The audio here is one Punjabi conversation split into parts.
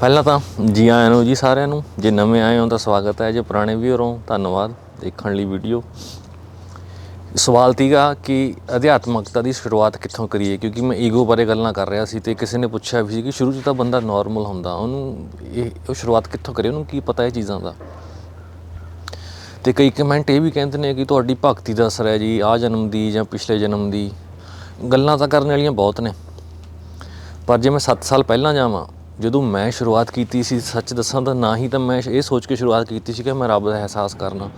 ਪਹਿਲਾਂ ਤਾਂ ਜੀ ਆਇਆਂ ਨੂੰ, ਜੀ ਸਾਰਿਆਂ ਨੂੰ। ਜੇ ਨਵੇਂ ਆਏ ਹੋ ਤਾਂ ਸਵਾਗਤ ਹੈ। ਜੇ ਪੁਰਾਣੇ ਵੀਅਰ ਹੋ ਧੰਨਵਾਦ। ਦੇਖਣ ਲਈ ਵੀਡੀਓ ਸਵਾਲ ਤੀਗਾ ਕਿ ਅਧਿਆਤਮਕਤਾ ਦੀ ਸ਼ੁਰੂਆਤ ਕਿੱਥੋਂ ਕਰੀਏ? ਕਿਉਂਕਿ ਮੈਂ ਈਗੋ ਬਾਰੇ ਗੱਲਾਂ ਕਰ ਰਿਹਾ ਸੀ ਤੇ ਕਿਸੇ ਨੇ ਪੁੱਛਿਆ ਵੀ ਸੀ ਕਿ ਸ਼ੁਰੂ 'ਚ ਤਾਂ ਬੰਦਾ ਨਾਰਮਲ ਹੁੰਦਾ। ਉਹਨੂੰ ਇਹ, ਉਹ ਸ਼ੁਰੂਆਤ ਕਿੱਥੋਂ ਕਰੇ? ਉਹਨੂੰ ਕੀ ਪਤਾ ਇਹ ਚੀਜ਼ਾਂ ਦਾ? ਤੇ ਕਈ ਕਮੈਂਟ ਇਹ ਵੀ ਕਹਿੰਦੇ ਨੇ ਕਿ ਤੁਹਾਡੀ ਭਗਤੀ ਦਾ ਅਸਰ ਹੈ ਜੀ ਆ ਜਨਮ ਦੀ ਜਾਂ ਪਿਛਲੇ ਜਨਮ ਦੀ। ਗੱਲਾਂ ਤਾਂ ਕਰਨ ਵਾਲੀਆਂ ਬਹੁਤ ਨੇ। ਪਰ ਜੇ ਮੈਂ 7 ਸਾਲ ਪਹਿਲਾਂ ਜਾਵਾਂ ਜਦੋਂ ਮੈਂ ਸ਼ੁਰੂਆਤ ਕੀਤੀ ਸੀ, ਸੱਚ ਦੱਸਾਂ ਤਾਂ ਨਾ ਹੀ ਤਾਂ ਮੈਂ ਇਹ ਸੋਚ ਕੇ ਸ਼ੁਰੂਆਤ ਕੀਤੀ ਸੀ ਕਿ ਮੈਂ ਰੱਬ ਦਾ ਅਹਿਸਾਸ ਕਰਨਾ।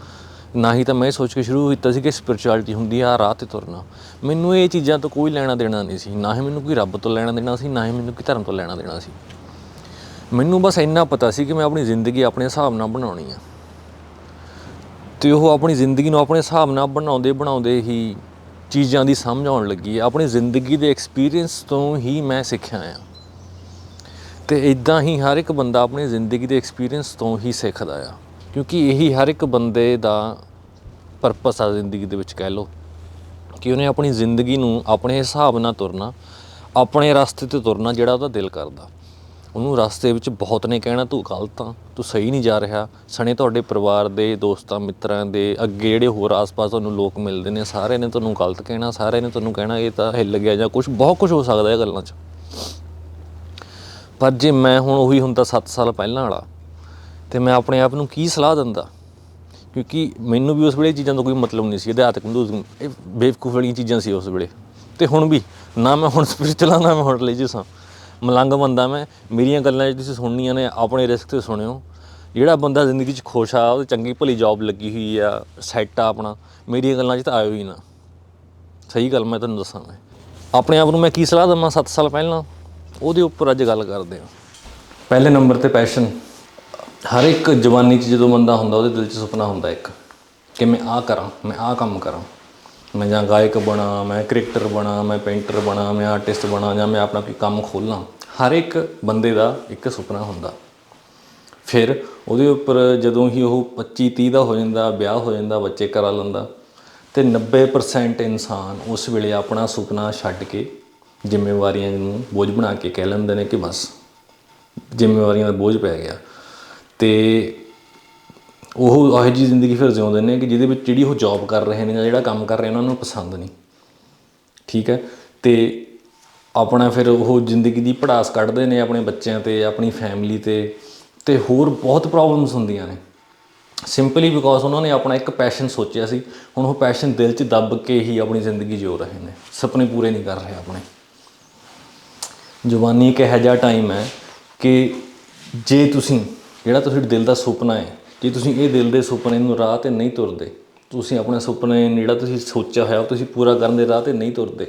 ਨਾ ਹੀ ਤਾਂ ਮੈਂ ਇਹ ਸੋਚ ਕੇ ਸ਼ੁਰੂ ਕੀਤਾ ਸੀ ਕਿ ਸਪਿਰਚੁਅਲਿਟੀ ਹੁੰਦੀ ਆ, ਰਾਹ ਤੇ ਤੁਰਨਾ। ਮੈਨੂੰ ਇਹ ਚੀਜ਼ਾਂ ਤੋਂ ਕੋਈ ਲੈਣਾ ਦੇਣਾ ਨਹੀਂ ਸੀ। ਨਾ ਹੀ ਮੈਨੂੰ ਕੋਈ ਰੱਬ ਤੋਂ ਲੈਣਾ ਦੇਣਾ ਸੀ, ਨਾ ਹੀ ਮੈਨੂੰ ਕੋਈ ਧਰਮ ਤੋਂ ਲੈਣਾ ਦੇਣਾ ਸੀ। ਮੈਨੂੰ ਬਸ ਇੰਨਾ ਪਤਾ ਸੀ ਕਿ ਮੈਂ ਆਪਣੀ ਜ਼ਿੰਦਗੀ ਆਪਣੇ ਹਿਸਾਬ ਨਾਲ ਬਣਾਉਣੀ ਆ। ਤੇ ਉਹ ਆਪਣੀ ਜ਼ਿੰਦਗੀ ਨੂੰ ਆਪਣੇ ਹਿਸਾਬ ਨਾਲ ਬਣਾਉਂਦੇ ਬਣਾਉਂਦੇ ਹੀ ਚੀਜ਼ਾਂ ਦੀ ਸਮਝ ਆਉਣ ਲੱਗੀ ਹੈ ਆਪਣੀ ਜ਼ਿੰਦਗੀ ਦੇ ਐਕਸਪੀਰੀਅੰਸ ਤੋਂ ਹੀ ਮੈਂ ਸਿੱਖਿਆ ਆ। ਤੇ ਇਦਾਂ ਹੀ ਹਰ ਇੱਕ ਬੰਦਾ ਆਪਣੀ ਜ਼ਿੰਦਗੀ ਦੇ ਐਕਸਪੀਰੀਅੰਸ ਤੋਂ ਹੀ ਸਿੱਖਦਾ ਆ। ਕਿਉਂਕਿ ਇਹੀ ਹਰ ਇੱਕ ਬੰਦੇ ਦਾ ਪਰਪਸ ਆ ਜ਼ਿੰਦਗੀ ਦੇ ਵਿੱਚ ਕਹਿ ਲਓ। ਕਿ ਉਹਨੇ ਆਪਣੀ ਜ਼ਿੰਦਗੀ ਨੂੰ ਆਪਣੇ ਹਿਸਾਬ ਨਾਲ ਤੁਰਨਾ, ਆਪਣੇ ਰਸਤੇ ਤੇ ਤੁਰਨਾ ਜਿਹੜਾ ਉਹਦਾ ਦਿਲ ਕਰਦਾ। ਉਹਨੂੰ ਰਸਤੇ ਵਿੱਚ ਬਹੁਤ ਨੇ ਕਹਿਣਾ, ਤੂੰ ਗਲਤ ਆ, ਤੂੰ ਸਹੀ ਨਹੀਂ ਜਾ ਰਿਹਾ। ਸਣੇ ਤੁਹਾਡੇ ਪਰਿਵਾਰ ਦੇ, ਦੋਸਤਾਂ, ਮਿੱਤਰਾਂ ਦੇ, ਅੱਗੇ ਜਿਹੜੇ ਹੋਰ ਆਸ-ਪਾਸ ਤੁਹਾਨੂੰ ਲੋਕ ਮਿਲਦੇ ਨੇ, ਸਾਰੇ ਨੇ ਤੁਹਾਨੂੰ ਗਲਤ ਕਹਿਣਾ, ਸਾਰੇ ਨੇ ਤੁਹਾਨੂੰ ਕਹਿਣਾ, ਇਹ ਤਾਂ ਹਿੱਲ ਗਿਆ ਜਾਂ ਕੁਝ ਬਹੁਤ ਕੁਝ ਹੋ ਸਕਦਾ ਇਹ ਗੱਲਾਂ 'ਚ। ਪਰ ਜੇ ਮੈਂ ਹੁਣ ਉਹੀ ਹੁੰਦਾ 7 ਸਾਲ ਪਹਿਲਾਂ ਵਾਲਾ, ਤੇ ਮੈਂ ਆਪਣੇ ਆਪ ਨੂੰ ਕੀ ਸਲਾਹ ਦਿੰਦਾ? ਕਿਉਂਕਿ ਮੈਨੂੰ ਵੀ ਉਸ ਵੇਲੇ ਚੀਜ਼ਾਂ ਦਾ ਕੋਈ ਮਤਲਬ ਨਹੀਂ ਸੀ, ਅਧਿਆਤਕ ਹਿੰਦੂਇਜ਼ਮ ਇਹ ਬੇਵਕੂਫ ਵਾਲੀਆਂ ਚੀਜ਼ਾਂ ਸੀ ਉਸ ਵੇਲੇ। ਤੇ ਹੁਣ ਵੀ, ਨਾ ਮੈਂ ਹੁਣ ਸਪਿਰਚੁਅਲ ਨਾ ਮੈਂ ਹੁਣ ਰਿਲੀਜੀਅਸ ਹਾਂ ਮਲੰਗ ਬੰਦਾ ਮੈਂ, ਮੇਰੀਆਂ ਗੱਲਾਂ ਜੇ ਤੁਸੀਂ ਸੁਣਨੀਆਂ ਨੇ, ਆਪਣੇ ਰਿਸਕ ਤੇ ਸੁਣਿਓ। ਜਿਹੜਾ ਬੰਦਾ ਜ਼ਿੰਦਗੀ 'ਚ ਖੁਸ਼ ਆ, ਉਹਦੀ ਚੰਗੀ ਭਲੀ ਜੌਬ ਲੱਗੀ ਹੋਈ ਆ ਸੈੱਟ ਆ ਆਪਣਾ, ਮੇਰੀਆਂ ਗੱਲਾਂ 'ਚ ਤਾਂ ਆਇਓ ਹੀ ਨਾ। ਸਹੀ ਗੱਲ ਮੈਂ ਤੁਹਾਨੂੰ ਦੱਸਾਂ ਮੈਂ। ਆਪਣੇ ਆਪ ਨੂੰ ਮੈਂ ਕੀ ਸਲਾਹ ਦਵਾਂ 7 ਸਾਲ ਪਹਿਲਾਂ? ਉਹਦੇ ਉੱਪਰ ਅੱਜ ਗੱਲ ਕਰਦੇ ਹਾਂ। ਪਹਿਲੇ ਨੰਬਰ ਤੇ ਪੈਸ਼ਨ ਹਰ ਇੱਕ ਜਵਾਨੀ 'ਚ ਜਦੋਂ ਬੰਦਾ ਹੁੰਦਾ, ਉਹਦੇ ਦਿਲ 'ਚ ਸੁਪਨਾ ਹੁੰਦਾ ਇੱਕ। ਕਿ ਮੈਂ ਆਹ ਕਰਾਂ, ਮੈਂ ਆਹ ਕੰਮ ਕਰਾਂ। ਮੈਂ ਜਾਂ ਗਾਇਕ ਬਣਾ, ਮੈਂ ਕ੍ਰਿਕਟਰ ਬਣਾ, ਮੈਂ ਪੇਂਟਰ ਬਣਾ, ਮੈਂ ਆਰਟਿਸਟ ਬਣਾ, ਜਾਂ ਮੈਂ ਆਪਣਾ ਕੋਈ ਕੰਮ ਖੋਲਾਂ। ਹਰ ਇੱਕ ਬੰਦੇ ਦਾ ਇੱਕ ਸੁਪਨਾ ਹੁੰਦਾ। ਫਿਰ ਉਹਦੇ ਉੱਪਰ ਜਦੋਂ ਹੀ ਉਹ 25 30 ਦਾ ਹੋ ਜਾਂਦਾ, ਵਿਆਹ ਹੋ ਜਾਂਦਾ, ਬੱਚੇ ਕਰਾ ਲੈਂਦਾ, ਤੇ 90% ਇਨਸਾਨ ਉਸ ਵੇਲੇ ਆਪਣਾ ਸੁਪਨਾ ਛੱਡ ਕੇ ਜ਼ਿੰਮੇਵਾਰੀਆਂ ਨੂੰ ਬੋਝ ਬਣਾ ਕੇ ਕਹਿ ਲੈਂਦੇ ਨੇ ਕਿ ਬਸ ਜ਼ਿੰਮੇਵਾਰੀਆਂ ਦਾ ਬੋਝ ਪੈ ਗਿਆ। ਤੇ ਉਹ ਉਹੋ ਜਿਹੀ ਜ਼ਿੰਦਗੀ ਫਿਰ ਜਿਉਂਦੇ ਨੇ ਕਿ ਜਿਹਦੇ ਵਿੱਚ ਜਿਹੜੀ ਉਹ ਜੌਬ ਕਰ ਰਹੇ ਨੇ ਜਾਂ ਜਿਹੜਾ ਕੰਮ ਕਰ ਰਹੇ ਨੇ, ਉਹਨਾਂ ਨੂੰ ਪਸੰਦ ਨਹੀਂ। ਠੀਕ ਹੈ? ਤੇ ਆਪਣਾ ਫਿਰ ਉਹ ਜ਼ਿੰਦਗੀ ਦੀ ਪੜਾਸ ਕੱਢਦੇ ਨੇ ਆਪਣੇ ਬੱਚਿਆਂ ਤੇ, ਆਪਣੀ ਫੈਮਿਲੀ ਤੇ ਤੇ ਹੋਰ ਬਹੁਤ ਪ੍ਰੋਬਲਮਸ ਹੁੰਦੀਆਂ ਨੇ। ਸਿੰਪਲੀ ਬਿਕੋਜ਼ ਉਹਨਾਂ ਨੇ ਆਪਣਾ ਇੱਕ ਪੈਸ਼ਨ ਸੋਚਿਆ ਸੀ, ਹੁਣ ਉਹ ਪੈਸ਼ਨ ਦਿਲ 'ਚ ਦੱਬ ਕੇ ਹੀ ਆਪਣੀ ਜ਼ਿੰਦਗੀ ਜਿਉ ਰਹੇ ਨੇ। ਸੁਪਨੇ ਪੂਰੇ ਨਹੀਂ ਕਰ ਰਹੇ ਆਪਣੇ। ਜਵਾਨੀ ਇੱਕ ਇਹੋ ਜਿਹਾ ਟਾਈਮ ਹੈ ਕਿ ਜੇ ਤੁਸੀਂ, ਜਿਹੜਾ ਤੁਸੀਂ ਦਿਲ ਦਾ ਸੁਪਨਾ ਹੈ, ਜੇ ਤੁਸੀਂ ਇਹ ਦਿਲ ਦੇ ਸੁਪਨੇ ਨੂੰ ਰਾਹ ਤੇ ਨਹੀਂ ਤੁਰਦੇ, ਤੁਸੀਂ ਆਪਣੇ ਸੁਪਨੇ ਨੂੰ ਜਿਹੜਾ ਤੁਸੀਂ ਸੋਚਿਆ ਹੋਇਆ ਤੁਸੀਂ ਪੂਰਾ ਕਰਨ ਦੇ ਰਾਹ ਤੇ ਨਹੀਂ ਤੁਰਦੇ,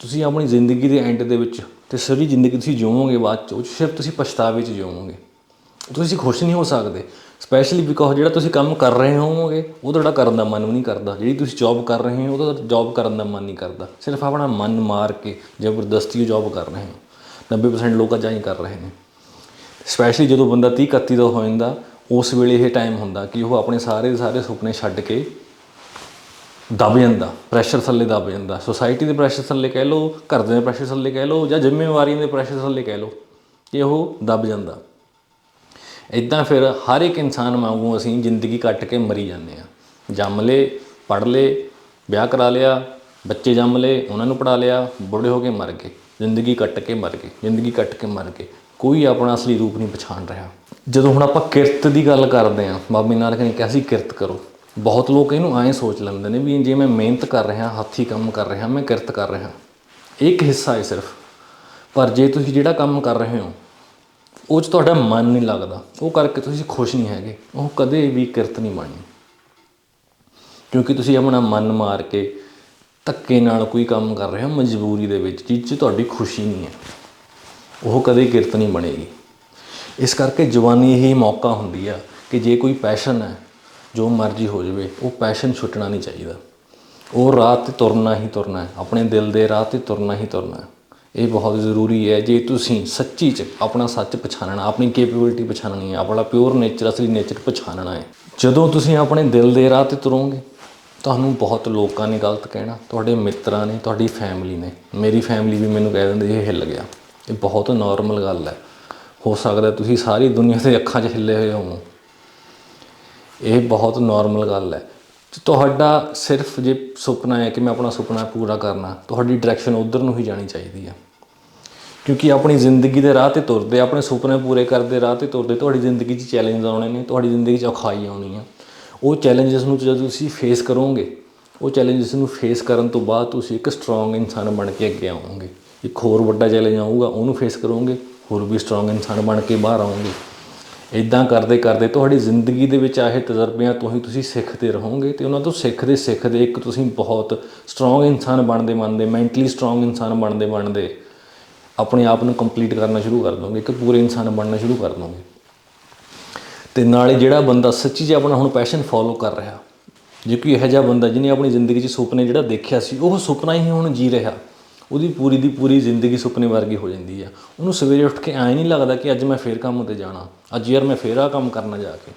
ਤੁਸੀਂ ਆਪਣੀ ਜ਼ਿੰਦਗੀ ਦੇ ਐਂਡ ਦੇ ਵਿੱਚ ਤੇ ਸਾਰੀ ਜ਼ਿੰਦਗੀ ਤੁਸੀਂ ਜਿਉਵੋਗੇ ਬਾਅਦ ਚ 'ਚ ਸਿਰਫ ਤੁਸੀਂ ਪਛਤਾਵੇ 'ਚ ਜਿਉਵੋਗੇ ਤੁਸੀਂ ਖੁਸ਼ ਨਹੀਂ ਹੋ ਸਕਦੇ। ਸਪੈਸ਼ਲੀ ਬਿਕੋਜ਼ ਜਿਹੜਾ ਤੁਸੀਂ ਕੰਮ ਕਰ ਰਹੇ ਹੋਵੋਗੇ, ਉਹ ਤੁਹਾਡਾ ਕਰਨ ਦਾ ਮਨ ਵੀ ਨਹੀਂ ਕਰਦਾ। ਜਿਹੜੀ ਤੁਸੀਂ ਜੌਬ ਕਰ ਰਹੇ ਹੋ, ਉਹਦਾ ਜੌਬ ਕਰਨ ਦਾ ਮਨ ਨਹੀਂ ਕਰਦਾ। ਸਿਰਫ ਆਪਣਾ ਮਨ ਮਾਰ ਕੇ ਜ਼ਬਰਦਸਤੀ ਜੌਬ ਕਰ ਰਹੇ ਹੋ। 90% ਲੋਕ ਅਜਾ ਹੀ ਕਰ ਰਹੇ ਨੇ। ਸਪੈਸ਼ਲੀ ਜਦੋਂ ਬੰਦਾ 30 31 ਦਾ ਹੋ ਜਾਂਦਾ, ਉਸ ਵੇਲੇ ਇਹ ਟਾਈਮ ਹੁੰਦਾ ਕਿ ਉਹ ਆਪਣੇ ਸਾਰੇ ਦੇ ਸਾਰੇ ਸੁਪਨੇ ਛੱਡ ਕੇ ਦਬ ਜਾਂਦਾ। ਪ੍ਰੈਸ਼ਰ ਥੱਲੇ ਦਬ ਜਾਂਦਾ। ਸੋਸਾਇਟੀ ਦੇ ਪ੍ਰੈਸ਼ਰ ਥੱਲੇ ਕਹਿ ਲਓ ਘਰ ਦੇ ਪ੍ਰੈਸ਼ਰ ਥੱਲੇ ਕਹਿ ਲਓ, ਜਾਂ ਜ਼ਿੰਮੇਵਾਰੀਆਂ ਦੇ ਪ੍ਰੈਸ਼ਰ ਥੱਲੇ ਕਹਿ ਲਓ ਕਿ ਉਹ ਦਬ ਜਾਂਦਾ। ਇਦਾਂ ਫਿਰ ਹਰ ਇੱਕ ਇਨਸਾਨ ਵਾਂਗੂ ਅਸੀਂ ਜ਼ਿੰਦਗੀ ਕੱਟ ਕੇ ਮਰੀ ਜਾਂਦੇ ਆ ਜੰਮ ਲੇ ਪੜ ਲੇ ਵਿਆਹ ਕਰਾ ਲਿਆ, ਬੱਚੇ ਜੰਮ ਲੇ ਉਹਨਾਂ ਨੂੰ ਪੜਾ ਲਿਆ, ਬੁੱਢੇ ਹੋ ਕੇ ਮਰ ਗਏ। ਜ਼ਿੰਦਗੀ ਕੱਟ ਕੇ ਮਰ ਗਏ, ਜ਼ਿੰਦਗੀ ਕੱਟ ਕੇ ਮਰ ਗਏ। ਕੋਈ ਆਪਣਾ ਅਸਲੀ ਰੂਪ ਨਹੀਂ ਪਛਾਣ ਰਿਹਾ। ਜਦੋਂ ਹੁਣ ਆਪਾਂ ਕਿਰਤ ਦੀ ਗੱਲ ਕਰਦੇ ਆ ਬਾਬੇ ਨਾਨਕ ਨੇ ਕਿਹਾ ਸੀ, ਕਿਰਤ ਕਰੋ। ਬਹੁਤ ਲੋਕ ਇਹਨੂੰ ਐਂ ਸੋਚ ਲੈਂਦੇ ਨੇ ਵੀ ਜੇ ਮੈਂ ਮਿਹਨਤ ਕਰ ਰਿਹਾ, ਹੱਥੀ ਕੰਮ ਕਰ ਰਿਹਾ, ਮੈਂ ਕਿਰਤ ਕਰ ਰਿਹਾ। ਇਹ ਇੱਕ ਹਿੱਸਾ ਹੈ ਸਿਰਫ। ਪਰ ਜੇ ਤੁਸੀਂ ਜਿਹੜਾ ਕੰਮ ਕਰ ਰਹੇ ਹੋ ਉਹ 'ਚ ਤੁਹਾਡਾ ਮਨ ਨਹੀਂ ਲੱਗਦਾ। ਉਹ ਕਰਕੇ ਤੁਸੀਂ ਖੁਸ਼ ਨਹੀਂ ਹੈਗੇ। ਉਹ ਕਦੇ ਵੀ ਕਿਰਤ ਨਹੀਂ ਬਣਨੀ। ਕਿਉਂਕਿ ਤੁਸੀਂ ਆਪਣਾ ਮਨ ਮਾਰ ਕੇ ਧੱਕੇ ਨਾਲ ਕੋਈ ਕੰਮ ਕਰ ਰਹੇ ਹੋ, ਮਜਬੂਰੀ ਦੇ ਵਿੱਚ, ਜਿਸ 'ਚ ਤੁਹਾਡੀ ਖੁਸ਼ੀ ਨਹੀਂ ਹੈ। ਉਹ ਕਦੇ ਕਿਰਤ ਨਹੀਂ ਬਣੇਗੀ। ਇਸ ਕਰਕੇ ਜਵਾਨੀ ਇਹੀ ਮੌਕਾ ਹੁੰਦੀ ਆ ਕਿ ਜੇ ਕੋਈ ਪੈਸ਼ਨ ਹੈ, ਜੋ ਮਰਜ਼ੀ ਹੋ ਜਾਵੇ, ਉਹ ਪੈਸ਼ਨ ਛੁੱਟਣਾ ਨਹੀਂ ਚਾਹੀਦਾ। ਉਹ ਰਾਹ ਤੇ ਤੁਰਨਾ ਹੀ ਤੁਰਨਾ ਹੈ। ਆਪਣੇ ਦਿਲ ਦੇ ਰਾਹ ਤੇ ਤੁਰਨਾ ਹੀ ਤੁਰਨਾ ਹੈ। ਇਹ ਬਹੁਤ ਜ਼ਰੂਰੀ ਹੈ ਜੇ ਤੁਸੀਂ ਸੱਚੀ ਚ ਆਪਣਾ ਸੱਚ ਪਛਾਣਨਾ ਆਪਣੀ ਕੈਪੇਬਿਲਿਟੀ ਪਛਾਣਨੀ ਹੈ, ਆਪਣਾ ਪਿਓਰ ਨੇਚਰ ਅਸਲੀ ਨੇਚਰ ਪਛਾਣਨਾ ਹੈ। ਜਦੋਂ ਤੁਸੀਂ ਆਪਣੇ ਦਿਲ ਦੇ ਰਾਹ ਤੇ ਤੁਰੋਗੇ, ਤੁਹਾਨੂੰ ਬਹੁਤ ਲੋਕਾਂ ਨੇ ਗਲਤ ਕਹਿਣਾ, ਤੁਹਾਡੇ ਮਿੱਤਰਾਂ ਨੇ, ਤੁਹਾਡੀ ਫੈਮਿਲੀ ਨੇ। ਮੇਰੀ ਫੈਮਿਲੀ ਵੀ ਮੈਨੂੰ ਕਹਿ ਦਿੰਦੀ, ਇਹ ਹਿੱਲ ਗਿਆ। ਇਹ ਬਹੁਤ ਨਾਰਮਲ ਗੱਲ ਹੈ। ਹੋ ਸਕਦਾ ਤੁਸੀਂ ਸਾਰੀ ਦੁਨੀਆ ਦੇ ਅੱਖਾਂ 'ਚ ਹਿੱਲੇ ਹੋਏ ਹੋਵੋ। ਇਹ ਬਹੁਤ ਨਾਰਮਲ ਗੱਲ ਹੈ। ਤੁਹਾਡਾ ਸਿਰਫ ਜੇ ਸੁਪਨਾ ਹੈ ਕਿ ਮੈਂ ਆਪਣਾ ਸੁਪਨਾ ਪੂਰਾ ਕਰਨਾ, ਤੁਹਾਡੀ ਡਾਇਰੈਕਸ਼ਨ ਉਧਰ ਨੂੰ ਹੀ ਜਾਣੀ ਚਾਹੀਦੀ ਹੈ। ਕਿਉਂਕਿ ਆਪਣੀ ਜ਼ਿੰਦਗੀ ਦੇ ਰਾਹ ਤੇ ਤੁਰਦੇ, ਆਪਣੇ ਸੁਪਨੇ ਪੂਰੇ ਕਰਦੇ ਰਾਹ ਤੇ ਤੁਰਦੇ, ਤੁਹਾਡੀ ਜ਼ਿੰਦਗੀ 'ਚ ਚੈਲੰਜ ਆਉਣੇ ਨੇ, ਤੁਹਾਡੀ ਜ਼ਿੰਦਗੀ 'ਚ ਔਖਾਈ ਆਉਣੀ ਆ। ਉਹ ਚੈਲੰਜਸ ਨੂੰ ਜਦੋਂ ਤੁਸੀਂ ਫੇਸ ਕਰੋਗੇ, ਉਹ ਚੈਲੰਜਸ ਨੂੰ ਫੇਸ ਕਰਨ ਤੋਂ ਬਾਅਦ ਤੁਸੀਂ ਇੱਕ ਸਟਰੋਂਗ ਇਨਸਾਨ ਬਣ ਕੇ ਅੱਗੇ ਆਓਗੇ। ਇੱਕ ਹੋਰ ਵੱਡਾ ਚੈਲੰਜ ਆਊਗਾ, ਉਹਨੂੰ ਫੇਸ ਕਰੋਗੇ, ਹੋਰ ਵੀ ਸਟਰੋਂਗ ਇਨਸਾਨ ਬਣ ਕੇ ਬਾਹਰ ਆਓਗੇ। ਇਦਾਂ ਕਰਦੇ ਕਰਦੇ ਤੁਹਾਡੀ ਜ਼ਿੰਦਗੀ ਦੇ ਵਿੱਚ ਆਏ ਤਜਰਬਿਆਂ ਤੋਂ ਹੀ ਤੁਸੀਂ ਸਿੱਖਦੇ ਰਹੋਗੇ ਤੇ ਉਹਨਾਂ ਤੋਂ ਸਿੱਖਦੇ ਸਿੱਖਦੇ ਇੱਕ ਤੁਸੀਂ ਬਹੁਤ ਸਟਰੋਂਗ ਇਨਸਾਨ ਬਣਦੇ ਬਣਦੇ ਮੈਂਟਲੀ ਸਟਰੋਂਗ ਇਨਸਾਨ ਬਣਦੇ ਬਣਦੇ ਆਪਣੇ ਆਪ ਨੂੰ ਕੰਪਲੀਟ ਕਰਨਾ ਸ਼ੁਰੂ ਕਰ ਦੋਗੇ, ਇੱਕ ਪੂਰੇ ਇਨਸਾਨ ਬਣਨਾ ਸ਼ੁਰੂ ਕਰ ਦੋਗੇ। ਤੇ ਨਾਲੇ ਜਿਹੜਾ ਬੰਦਾ ਸੱਚੀ 'ਚ ਆਪਣਾ ਹੁਣ ਪੈਸ਼ਨ ਫੋਲੋ ਕਰ ਰਿਹਾ, ਜੇ ਕੋਈ ਇਹੋ ਜਿਹਾ ਬੰਦਾ ਜਿਹਨੇ ਆਪਣੀ ਜ਼ਿੰਦਗੀ 'ਚ ਸੁਪਨੇ ਜਿਹੜਾ ਦੇਖਿਆ ਸੀ, ਉਹ ਸੁਪਨਾ ਹੀ ਹੁਣ ਜੀ ਰਿਹਾ। ਉਹਦੀ ਪੂਰੀ ਦੀ ਪੂਰੀ ਜ਼ਿੰਦਗੀ ਸੁਪਨੇ ਵਰਗੀ ਹੋ ਜਾਂਦੀ ਆ। ਉਹਨੂੰ ਸਵੇਰੇ ਉੱਠ ਕੇ ਐਂ ਨਹੀਂ ਲੱਗਦਾ ਕਿ ਅੱਜ ਮੈਂ ਫੇਰ ਕੰਮ ਤੇ ਜਾਣਾ। ਅੱਜ ਯਾਰ ਮੈਂ ਫੇਰ ਆ ਕੰਮ ਕਰਨਾ ਜਾ ਕੇ।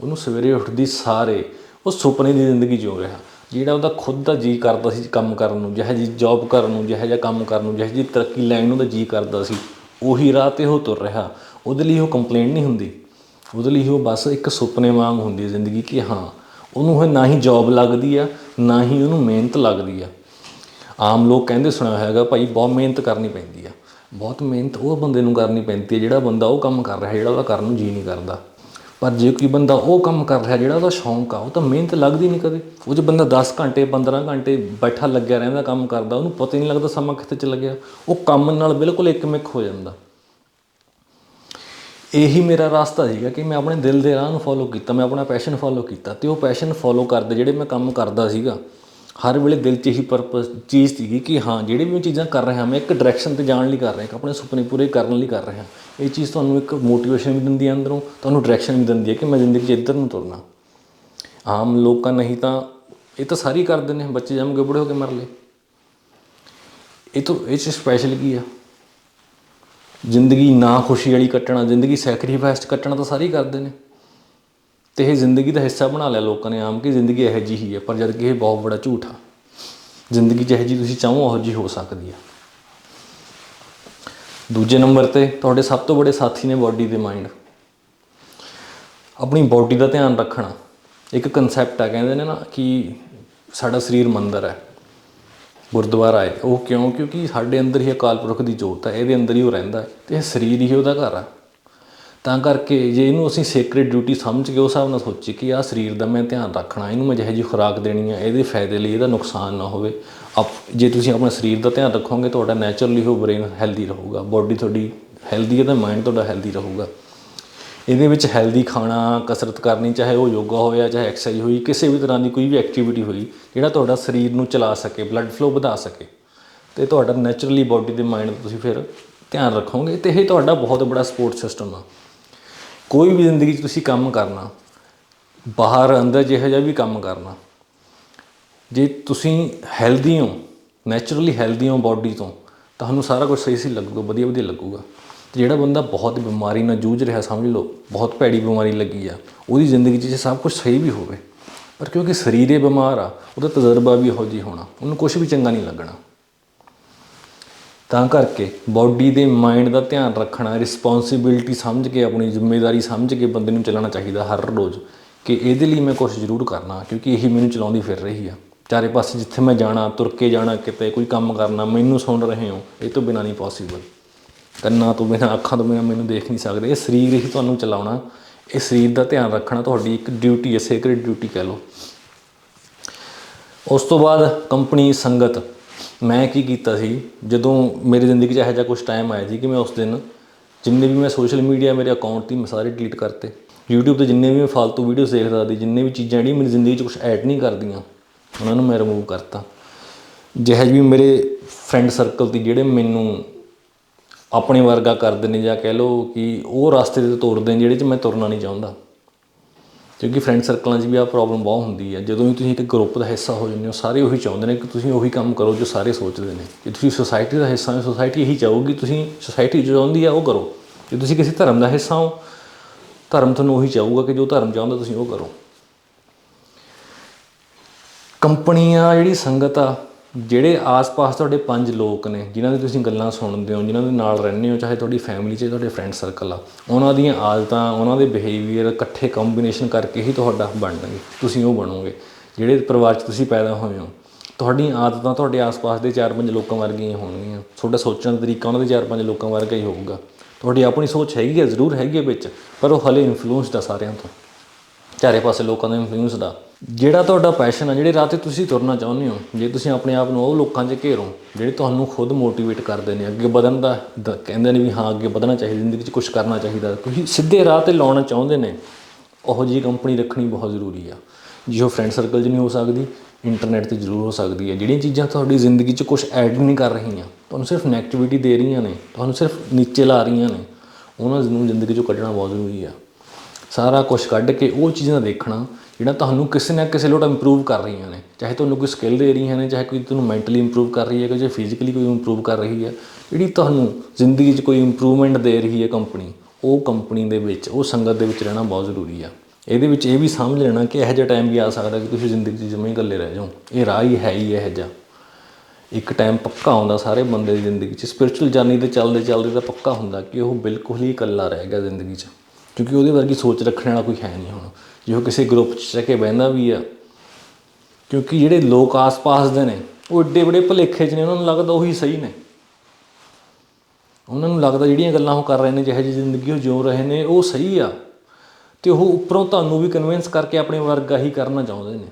ਉਹਨੂੰ ਸਵੇਰੇ ਉੱਠਦੀ ਸਾਰੇ ਉਹ ਸੁਪਨੇ ਦੀ ਜ਼ਿੰਦਗੀ ਜਿਉ ਰਿਹਾ। ਜਿਹੜਾ ਉਹਦਾ ਖੁਦ ਦਾ ਜੀ ਕਰਦਾ ਸੀ ਕੰਮ ਕਰਨ ਨੂੰ, ਜਿਹੋ ਜੀ ਜੌਬ ਕਰਨ ਨੂੰ, ਜਿਹੋ ਜਿਹਾ ਕੰਮ ਕਰਨ ਨੂੰ, ਜਿਹੋ ਜੀ ਤਰੱਕੀ ਲੈਣ ਨੂੰ ਦਾ ਜੀ ਕਰਦਾ ਸੀ, ਉਹੀ ਰਾਹ ਤੇ ਉਹ ਤੁਰ ਰਿਹਾ। ਉਹਦੇ ਲਈ ਉਹ ਕੰਪਲੇਂਟ ਨਹੀਂ ਹੁੰਦੀ। ਉਹਦੇ ਲਈ ਉਹ ਬਸ ਇੱਕ ਸੁਪਨੇ ਵਾਂਗ ਹੁੰਦੀ ਹੈ ਜ਼ਿੰਦਗੀ ਕਿ ਹਾਂ, ਉਹਨੂੰ ਇਹ ਨਾ ਹੀ ਜੌਬ ਲੱਗਦੀ ਆ, ਨਾ ਹੀ ਉਹਨੂੰ ਮਿਹਨਤ ਲੱਗਦੀ ਆ। ਆਮ ਲੋਕ ਕਹਿੰਦੇ ਸੁਣਿਆ ਹੈਗਾ ਭਾਈ ਬਹੁਤ ਮਿਹਨਤ ਕਰਨੀ ਪੈਂਦੀ ਆ। ਬਹੁਤ ਮਿਹਨਤ ਉਹ ਬੰਦੇ ਨੂੰ ਕਰਨੀ ਪੈਂਦੀ ਹੈ ਜਿਹੜਾ ਬੰਦਾ ਉਹ ਕੰਮ ਕਰ ਰਿਹਾ, ਜਿਹੜਾ ਉਹਦਾ ਕਰਨ ਨੂੰ ਜੀ ਨਹੀਂ ਕਰਦਾ। ਪਰ ਜੇ ਕੋਈ ਬੰਦਾ ਉਹ ਕੰਮ ਕਰ ਰਿਹਾ, ਜਿਹੜਾ ਉਹਦਾ ਸ਼ੌਂਕ ਆ, ਉਹ ਤਾਂ ਮਿਹਨਤ ਲੱਗਦੀ ਨਹੀਂ ਕਦੇ। ਉਹ ਜੇ ਬੰਦਾ 10 ਘੰਟੇ 15 ਘੰਟੇ ਬੈਠਾ ਲੱਗਿਆ ਰਹਿੰਦਾ, ਕੰਮ ਕਰਦਾ, ਉਹਨੂੰ ਪਤਾ ਹੀ ਨਹੀਂ ਲੱਗਦਾ ਸਮਾਂ ਕਿੱਥੇ ਚਲਾ ਗਿਆ। ਉਹ ਕੰਮ ਨਾਲ ਬਿਲਕੁਲ ਇੱਕਮਿਕ ਹੋ ਜਾਂਦਾ। ਇਹੀ ਮੇਰਾ ਰਾਸਤਾ ਸੀਗਾ ਕਿ ਮੈਂ ਆਪਣੇ ਦਿਲ ਦੇ ਰਾਹ ਨੂੰ ਫੋਲੋ ਕੀਤਾ, ਮੈਂ ਆਪਣਾ ਪੈਸ਼ਨ ਫੋਲੋ ਕੀਤਾ ਤੇ ਉਹ ਪੈਸ਼ਨ ਫੋਲੋ ਕਰਦੇ ਜਿਹੜੇ ਮੈਂ ਕੰਮ ਕਰਦਾ ਸੀਗਾ ਹਰ ਵੇਲੇ ਦਿਲ 'ਚ ਇਹੀ ਪਰਪਸ ਚੀਜ਼ ਸੀਗੀ ਕਿ ਹਾਂ, ਜਿਹੜੇ ਵੀ ਮੈਂ ਚੀਜ਼ਾਂ ਕਰ ਰਿਹਾ ਮੈਂ ਇੱਕ ਡਾਇਰੈਕਸ਼ਨ ਤੇ ਜਾਣ ਲਈ ਕਰ ਰਿਹਾ, ਇੱਕ ਆਪਣੇ ਸੁਪਨੇ ਪੂਰੇ ਕਰਨ ਲਈ ਕਰ ਰਿਹਾ। ਇਹ ਚੀਜ਼ ਤੁਹਾਨੂੰ ਇੱਕ ਮੋਟੀਵੇਸ਼ਨ ਵੀ ਦਿੰਦੀ ਹੈ ਅੰਦਰੋਂ, ਤੁਹਾਨੂੰ ਡਾਇਰੈਕਸ਼ਨ ਵੀ ਦਿੰਦੀ ਹੈ ਕਿ ਮੈਂ ਜ਼ਿੰਦਗੀ 'ਚ ਇੱਧਰ ਨੂੰ ਤੁਰਨਾ। ਆਮ ਲੋਕਾਂ ਨਹੀਂ ਤਾਂ ਇਹ ਤਾਂ ਸਾਰੀ ਕਰਦੇ ਨੇ, ਬੱਚੇ ਜੰਮ ਕੇ ਬੁੜੇ ਹੋ ਕੇ ਮਰ ਲਏ। ਇਹ ਤੋਂ, ਇਹ 'ਚ ਸਪੈਸ਼ਲ ਕੀ ਆ? ਜ਼ਿੰਦਗੀ ਨਾ ਖੁਸ਼ੀ ਵਾਲੀ ਕੱਟਣਾ, ਜ਼ਿੰਦਗੀ ਸੈਕਰੀਫਾਈਸ ਕੱਟਣਾ ਤਾਂ ਸਾਰੇ ਹੀ ਕਰਦੇ ਨੇ। ਤੇ ਇਹ ਜ਼ਿੰਦਗੀ ਦਾ ਹਿੱਸਾ ਬਣਾ ਲਿਆ ਲੋਕਾਂ ਨੇ ਆਮ ਕਿ ਜ਼ਿੰਦਗੀ ਇਹੋ ਜਿਹੀ ਹੀ ਹੈ, ਪਰ ਜਦ ਕਿ ਇਹ ਬਹੁਤ ਬੜਾ ਝੂਠ ਆ। ਜ਼ਿੰਦਗੀ ਜਿਹੋ ਜਿਹੀ ਤੁਸੀਂ ਚਾਹੋ, ਉਹੋ ਜਿਹੀ ਹੋ ਸਕਦੀ ਆ। ਦੂਜੇ ਨੰਬਰ ਤੇ ਤੁਹਾਡੇ ਸਭ ਤੋਂ ਵੱਡੇ ਸਾਥੀ ਨੇ ਬਾਡੀ ਤੇ ਮਾਈਂਡ ਆਪਣੀ ਬਾਡੀ ਦਾ ਧਿਆਨ ਰੱਖਣਾ, ਇੱਕ ਕਨਸੈਪਟ ਆ, ਕਹਿੰਦੇ ਨੇ ਨਾ ਕਿ ਸਾਡਾ ਸਰੀਰ ਮੰਦਰ ਹੈ, ਗੁਰਦੁਆਰਾ ਹੈ। ਉਹ ਕਿਉਂ? ਕਿਉਂਕਿ ਸਾਡੇ ਅੰਦਰ ਹੀ ਅਕਾਲ ਪੁਰਖ ਦੀ ਜੋਤ ਹੈ ਇਹਦੇ ਅੰਦਰ ਹੀ ਉਹ ਰਹਿੰਦਾ ਹੈ ਤੇ ਇਹ ਸਰੀਰ ਹੀ ਉਹਦਾ ਘਰ ਆ। ਤਾਂ ਕਰਕੇ ਜੇ ਇਹਨੂੰ ਅਸੀਂ ਸੇਕ੍ਰੇਟ ਡਿਊਟੀ ਸਮਝ ਕੇ ਉਸ ਹਿਸਾਬ ਨਾਲ ਸੋਚੀ ਕਿ ਆਹ ਸਰੀਰ ਦਾ ਮੈਂ ਧਿਆਨ ਰੱਖਣਾ, ਇਹਨੂੰ ਮੈਂ ਜਿਹੋ ਜਿਹੀ ਖੁਰਾਕ ਦੇਣੀ ਹੈ ਇਹਦੇ ਫਾਇਦੇ ਲਈ ਇਹਦਾ ਨੁਕਸਾਨ ਨਾ ਹੋਵੇ। ਆਪ, ਜੇ ਤੁਸੀਂ ਆਪਣੇ ਸਰੀਰ ਦਾ ਧਿਆਨ ਰੱਖੋਗੇ, ਤੁਹਾਡਾ ਨੈਚੁਰਲੀ ਉਹ ਬ੍ਰੇਨ ਹੈਲਦੀ ਰਹੂਗਾ। ਬਾਡੀ ਤੁਹਾਡੀ ਹੈਲਦੀ ਹੈ ਤਾਂ ਮਾਈਂਡ ਤੁਹਾਡਾ ਹੈਲਦੀ ਰਹੂਗਾ। ਇਹਦੇ ਵਿੱਚ ਹੈਲਦੀ ਖਾਣਾ, ਕਸਰਤ ਕਰਨੀ, ਚਾਹੇ ਉਹ ਯੋਗਾ ਹੋਇਆ, ਚਾਹੇ ਐਕਸਰਸਾਈਜ਼ ਹੋਈ, ਕਿਸੇ ਵੀ ਤਰ੍ਹਾਂ ਦੀ ਕੋਈ ਵੀ ਐਕਟੀਵਿਟੀ ਹੋਈ, ਜਿਹੜਾ ਤੁਹਾਡਾ ਸਰੀਰ ਨੂੰ ਚਲਾ ਸਕੇ ਬਲੱਡ ਫਲੋ ਵਧਾ ਸਕੇ, ਤੇ ਤੁਹਾਡਾ ਨੈਚੁਰਲੀ ਬਾਡੀ ਦੇ ਮਾਈਂਡ ਤੁਸੀਂ ਫਿਰ ਧਿਆਨ ਰੱਖੋਗੇ, ਤੇ ਇਹ ਤੁਹਾਡਾ ਬਹੁਤ ਬੜਾ ਸਪੋਰਟ ਸਿਸਟਮ ਆ। ਕੋਈ ਵੀ ਜ਼ਿੰਦਗੀ 'ਚ ਤੁਸੀਂ ਕੰਮ ਕਰਨਾ, ਬਾਹਰ ਅੰਦਰ ਜਿਹੋ ਜਿਹਾ ਵੀ ਕੰਮ ਕਰਨਾ, ਜੇ ਤੁਸੀਂ ਹੈਲਦੀ ਹੋ ਨੈਚੁਰਲੀ ਹੈਲਦੀ ਹੋ ਬਾਡੀ ਤੋਂ, ਤੁਹਾਨੂੰ ਸਾਰਾ ਕੁਝ ਸਹੀ ਸਹੀ ਲੱਗੂਗਾ, ਵਧੀਆ ਵਧੀਆ ਲੱਗੂਗਾ। ਤੇ ਜਿਹੜਾ ਬੰਦਾ ਬਹੁਤ ਬਿਮਾਰੀ ਨਾਲ ਜੂਝ ਰਿਹਾ, ਸਮਝ ਲਓ, ਬਹੁਤ ਭੈੜੀ ਬਿਮਾਰੀ ਲੱਗੀ ਆ, ਉਹਦੀ ਜ਼ਿੰਦਗੀ 'ਚ ਜੇ ਸਭ ਕੁਝ ਸਹੀ ਵੀ ਹੋਵੇ। ਪਰ ਕਿਉਂਕਿ ਸਰੀਰ ਇਹ ਬਿਮਾਰ ਆ, ਉਹਦਾ ਤਜਰਬਾ ਵੀ ਇਹੋ ਜਿਹੀ ਹੋਣਾ, ਉਹਨੂੰ ਕੁਝ ਵੀ ਚੰਗਾ ਨਹੀਂ ਲੱਗਣਾ। ਤਾਂ ਕਰਕੇ ਬਾਡੀ ਦੇ ਮਾਈਂਡ ਦਾ ਧਿਆਨ ਰੱਖਣਾ ਰਿਸਪੌਂਸਿਬਿਲਟੀ ਸਮਝ ਕੇ, ਆਪਣੀ ਜ਼ਿੰਮੇਵਾਰੀ ਸਮਝ ਕੇ ਬੰਦੇ ਨੂੰ ਚੱਲਣਾ ਚਾਹੀਦਾ ਹਰ ਰੋਜ਼ ਕਿ ਇਹਦੇ ਲਈ ਮੈਂ ਕੁਝ ਜ਼ਰੂਰ ਕਰਨਾ, ਕਿਉਂਕਿ ਇਹੀ ਮੈਨੂੰ ਚਲਾਉਂਦੀ ਫਿਰ ਰਹੀ ਆ। ਚਾਰੇ ਪਾਸੇ ਜਿੱਥੇ ਮੈਂ ਜਾਣਾ, ਤੁਰ ਕੇ ਜਾਣਾ ਕਿਤੇ, ਕੋਈ ਕੰਮ ਕਰਨਾ, ਮੈਨੂੰ ਸੁਣ ਰਹੇ ਹੋ, ਇਹ ਤੋਂ ਬਿਨਾ ਨਹੀਂ ਪੋਸੀਬਲ ਕੰਨਾਂ ਤੋਂ ਬਿਨਾ, ਅੱਖਾਂ ਤੋਂ ਬਿਨਾ ਮੈਨੂੰ ਦੇਖ ਨਹੀਂ ਸਕਦੇ। ਇਹ ਸਰੀਰ ਹੀ ਤੁਹਾਨੂੰ ਚਲਾਉਣਾ, ਇਹ ਸਰੀਰ ਦਾ ਧਿਆਨ ਰੱਖਣਾ ਤੁਹਾਡੀ ਇੱਕ ਡਿਊਟੀ ਹੈ ਸੇਕ੍ਰੇਟ ਡਿਊਟੀ ਕਹਿ ਲਓ। ਉਸ ਤੋਂ ਬਾਅਦ ਕੰਪਨੀ ਸੰਗਤ। ਮੈਂ ਕੀ ਕੀਤਾ ਸੀ, ਜਦੋਂ ਮੇਰੀ ਜ਼ਿੰਦਗੀ 'ਚ ਇਹੋ ਜਿਹਾ ਕੁਝ ਟਾਈਮ ਆਇਆ ਸੀ ਕਿ ਮੈਂ ਉਸ ਦਿਨ ਜਿੰਨੇ ਵੀ ਮੈਂ ਸੋਸ਼ਲ ਮੀਡੀਆ ਮੇਰੇ ਅਕਾਊਂਟ ਤੇ ਮੈਂ ਸਾਰੇ ਡਿਲੀਟ ਕਰਤੇ। YouTube ਤੇ ਜਿੰਨੇ ਵੀ ਮੈਂ ਫालतू ਵੀਡੀਓਜ਼ ਦੇਖਦਾ ਸੀ, ਜਿੰਨੇ ਵੀ ਚੀਜ਼ਾਂ ਜਿਹੜੀਆਂ ਮੇਰੀ ਜ਼ਿੰਦਗੀ 'ਚ ਕੁਝ ਐਡ ਨਹੀਂ ਕਰਦੀਆਂ, ਉਹਨਾਂ ਨੂੰ ਮੈਂ ਰਿਮੂਵ ਕਰਤਾ। ਜਿਹੇ ਜਿਹੇ ਵੀ ਮੇਰੇ ਫਰੈਂਡ ਸਰਕਲ ਤੇ ਜਿਹੜੇ ਮੈਨੂੰ ਆਪਣੇ ਵਰਗਾ ਕਰਦੇ ਨੇ ਜਾਂ ਕਹਿ ਲਓ ਕਿ ਉਹ ਰਸਤੇ ਤੇ ਤੁਰਦੇ ਨੇ, ਜਿਹੜੇ 'ਚ ਮੈਂ ਤੁਰਨਾ ਨਹੀਂ ਚਾਹੁੰਦਾ। ਕਿਉਂਕਿ ਫਰੈਂਡ ਸਰਕਲਾਂ 'ਚ ਵੀ ਆਹ ਪ੍ਰੋਬਲਮ ਬਹੁਤ ਹੁੰਦੀ ਹੈ। ਜਦੋਂ ਵੀ ਤੁਸੀਂ ਇੱਕ ਗਰੁੱਪ ਦਾ ਹਿੱਸਾ ਹੋ ਜਾਂਦੇ ਹੋ, ਸਾਰੇ ਉਹੀ ਚਾਹੁੰਦੇ ਨੇ ਕਿ ਤੁਸੀਂ ਉਹੀ ਕੰਮ ਕਰੋ ਜੋ ਸਾਰੇ ਸੋਚਦੇ ਨੇ। ਜੇ ਤੁਸੀਂ ਸੋਸਾਇਟੀ ਦਾ ਹਿੱਸਾ ਹੋ ਸੋਸਾਇਟੀ ਇਹੀ ਚਾਹੂਗੀ, ਤੁਸੀਂ ਸੋਸਾਇਟੀ ਜੋ ਚਾਹੁੰਦੀ ਆ ਉਹ ਕਰੋ। ਜੇ ਤੁਸੀਂ ਕਿਸੇ ਧਰਮ ਦਾ ਹਿੱਸਾ ਹੋ, ਧਰਮ ਤੁਹਾਨੂੰ ਉਹੀ ਚਾਹੂਗਾ ਕਿ ਜੋ ਧਰਮ ਚਾਹੁੰਦਾ ਤੁਸੀਂ ਉਹ ਕਰੋ। ਕੰਪਨੀਆਂ ਜਿਹੜੀ ਸੰਗਤ ਆ ਜਿਹੜੇ ਆਸ-ਪਾਸ ਤੁਹਾਡੇ ਪੰਜ ਲੋਕ ਨੇ, ਜਿਨ੍ਹਾਂ ਦੀ ਤੁਸੀਂ ਗੱਲਾਂ ਸੁਣਦੇ ਹੋ, ਜਿਨ੍ਹਾਂ ਦੇ ਨਾਲ ਰਹਿੰਦੇ ਹੋ, ਚਾਹੇ ਤੁਹਾਡੀ ਫੈਮਿਲੀ 'ਚ ਤੁਹਾਡੇ ਫਰੈਂਡ ਸਰਕਲ ਆ, ਉਹਨਾਂ ਦੀਆਂ ਆਦਤਾਂ, ਉਹਨਾਂ ਦੇ ਬਿਹੇਵੀਅਰ ਇਕੱਠੇ ਕੰਬੀਨੇਸ਼ਨ ਕਰਕੇ ਹੀ ਤੁਹਾਡਾ ਬਣਨਗੇ ਤੁਸੀਂ ਉਹ ਬਣੋਗੇ। ਜਿਹੜੇ ਪਰਿਵਾਰ 'ਚ ਤੁਸੀਂ ਪੈਦਾ ਹੋਏ ਹੋ, ਤੁਹਾਡੀਆਂ ਆਦਤਾਂ ਤੁਹਾਡੇ ਆਸ-ਪਾਸ ਦੇ 4-5 ਲੋਕਾਂ ਵਰਗੀਆਂ ਹੋਣਗੀਆਂ। ਤੁਹਾਡਾ ਸੋਚਣ ਦਾ ਤਰੀਕਾ ਉਹਨਾਂ ਦੇ 4-5 ਲੋਕਾਂ ਵਰਗਾ ਹੀ ਹੋਊਗਾ। ਤੁਹਾਡੀ ਆਪਣੀ ਸੋਚ ਹੈਗੀ ਹੈ ਜ਼ਰੂਰ ਹੈਗੀ ਹੈ ਵਿੱਚ, ਪਰ ਉਹ ਹਲੇ ਇਨਫਲੂਐਂਸਡ ਆ ਸਾਰਿਆਂ ਤੋਂ। ਚਾਰੇ ਪਾਸੇ ਲੋਕਾਂ ਦਾ ਇਨਫਲੂਐਂਸ ਦਾ। ਜਿਹੜਾ ਤੁਹਾਡਾ ਪੈਸ਼ਨ ਆ, ਜਿਹੜੇ ਰਾਹ ਤੇ ਤੁਸੀਂ ਤੁਰਨਾ ਚਾਹੁੰਦੇ ਹੋ, ਜੇ ਤੁਸੀਂ ਆਪਣੇ ਆਪ ਨੂੰ ਉਹ ਲੋਕਾਂ 'ਚ ਘੇਰੋ, ਜਿਹੜੇ ਤੁਹਾਨੂੰ ਖੁਦ ਮੋਟੀਵੇਟ ਕਰਦੇ ਨੇ, ਅੱਗੇ ਵਧਣ ਦਾ ਦ- ਕਹਿੰਦੇ ਨੇ ਵੀ ਹਾਂ, ਅੱਗੇ ਵਧਣਾ ਚਾਹੀਦਾ, ਜ਼ਿੰਦਗੀ 'ਚ ਕੁਝ ਕਰਨਾ ਚਾਹੀਦਾ, ਤੁਸੀਂ ਸਿੱਧੇ ਰਾਹ ਤੇ ਲਾਉਣਾ ਚਾਹੁੰਦੇ ਨੇ, ਉਹੋ ਜਿਹੀ ਕੰਪਨੀ ਰੱਖਣੀ ਬਹੁਤ ਜ਼ਰੂਰੀ ਆ। ਜੇ ਉਹ ਫਰੈਂਡ ਸਰਕਲ 'ਚ ਨਹੀਂ ਹੋ ਸਕਦੀ ਇੰਟਰਨੈਟ ਤੇ ਜ਼ਰੂਰ ਹੋ ਸਕਦੀ ਹੈ ਜਿਹੜੀਆਂ ਚੀਜ਼ਾਂ ਤੁਹਾਡੀ ਜ਼ਿੰਦਗੀ 'ਚ ਕੁਝ ਐਡ ਨਹੀਂ ਕਰ ਰਹੀਆਂ, ਤੁਹਾਨੂੰ ਸਿਰਫ ਨੈਗੇਟਿਵਿਟੀ ਦੇ ਰਹੀਆਂ ਨੇ, ਤੁਹਾਨੂੰ ਸਿਰਫ ਨੀਚੇ ਲਾ ਰਹੀਆਂ ਨੇ, ਉਹਨਾਂ ਨੂੰ ਜ਼ਿੰਦਗੀ 'ਚੋਂ ਕੱਢਣਾ ਬਹੁਤ ਜ਼ਰੂਰੀ ਆ। ਸਾਰਾ ਕੁਝ ਕੱਢ ਕੇ ਉਹ ਚੀਜ਼ਾਂ ਦੇਖਣਾ ਜਿਹੜਾ ਤੁਹਾਨੂੰ ਕਿਸੇ ਨਾ ਕਿਸੇ ਲੋਟ ਇੰਪਰੂਵ ਕਰ ਰਹੀਆਂ ਨੇ, ਚਾਹੇ ਤੁਹਾਨੂੰ ਕੋਈ ਸਕਿੱਲ ਦੇ ਰਹੀਆਂ ਨੇ, ਚਾਹੇ ਕੋਈ ਤੁਹਾਨੂੰ ਮੈਂਟਲੀ ਇੰਪਰੂਵ ਕਰ ਰਹੀ ਹੈ ਕਿ ਜੇ ਫਿਜ਼ੀਕਲੀ ਕੋਈ ਇੰਪਰੂਵ ਕਰ ਰਹੀ ਹੈ, ਜਿਹੜੀ ਤੁਹਾਨੂੰ ਜ਼ਿੰਦਗੀ 'ਚ ਕੋਈ ਇੰਪਰੂਵਮੈਂਟ ਦੇ ਰਹੀ ਹੈ ਕੰਪਨੀ ਉਹ ਕੰਪਨੀ ਦੇ ਵਿੱਚ, ਉਹ ਸੰਗਤ ਦੇ ਵਿੱਚ ਰਹਿਣਾ ਬਹੁਤ ਜ਼ਰੂਰੀ ਆ। ਇਹਦੇ ਵਿੱਚ ਇਹ ਵੀ ਸਮਝ ਲੈਣਾ ਕਿ ਇਹੋ ਜਿਹਾ ਟਾਈਮ ਵੀ ਆ ਸਕਦਾ ਕਿ ਤੁਸੀਂ ਜ਼ਿੰਦਗੀ 'ਚ ਜਮੇ ਹੀ ਇਕੱਲੇ ਰਹਿ ਜਾਓ। ਇਹ ਰਾਹ ਹੀ ਹੈ ਹੀ ਇਹੋ ਜਿਹਾ। ਇੱਕ ਟਾਈਮ ਪੱਕਾ ਆਉਂਦਾ ਸਾਰੇ ਬੰਦੇ ਦੀ ਜ਼ਿੰਦਗੀ 'ਚ ਸਪਿਰਚੁਅਲ ਜਰਨੀ ਤੇ ਚੱਲਦੇ ਚੱਲਦੇ ਤਾਂ ਪੱਕਾ ਹੁੰਦਾ ਕਿ ਉਹ ਬਿਲਕੁਲ ਹੀ ਇਕੱਲਾ ਰਹਿ ਗਿਆ ਜ਼ਿੰਦਗੀ 'ਚ। ਕਿਉਂਕਿ ਉਹਦੇ ਵਰਗੀ ਸੋਚ ਰੱਖਣ ਵਾਲਾ ਕੋਈ ਹੈ ਨਹੀਂ ਹੁਣ। ਜੇ ਉਹ ਕਿਸੇ ਗਰੁੱਪ 'ਚ ਰਹਿ ਕੇ ਬਹਿੰਦਾ ਵੀ ਆ। ਕਿਉਂਕਿ ਜਿਹੜੇ ਲੋਕ ਆਸ-ਪਾਸ ਦੇ ਨੇ, ਉਹ ਏਡੇ ਬੜੇ ਭਲੇਖੇ 'ਚ ਨੇ, ਉਹਨਾਂ ਨੂੰ ਲੱਗਦਾ ਉਹੀ ਸਹੀ ਨੇ। ਉਹਨਾਂ ਨੂੰ ਲੱਗਦਾ ਜਿਹੜੀਆਂ ਗੱਲਾਂ ਉਹ ਕਰ ਰਹੇ ਨੇ, ਜਿਹੋ ਜਿਹੀ ਜ਼ਿੰਦਗੀ ਉਹ ਜਿਉ ਰਹੇ ਨੇ, ਉਹ ਸਹੀ ਆ। ਤੇ ਉਹ ਉੱਪਰੋਂ ਤੁਹਾਨੂੰ ਵੀ ਕਨਵਿੰਸ ਕਰਕੇ ਆਪਣੇ ਵਰਗਾ ਹੀ ਕਰਨਾ ਚਾਹੁੰਦੇ ਨੇ।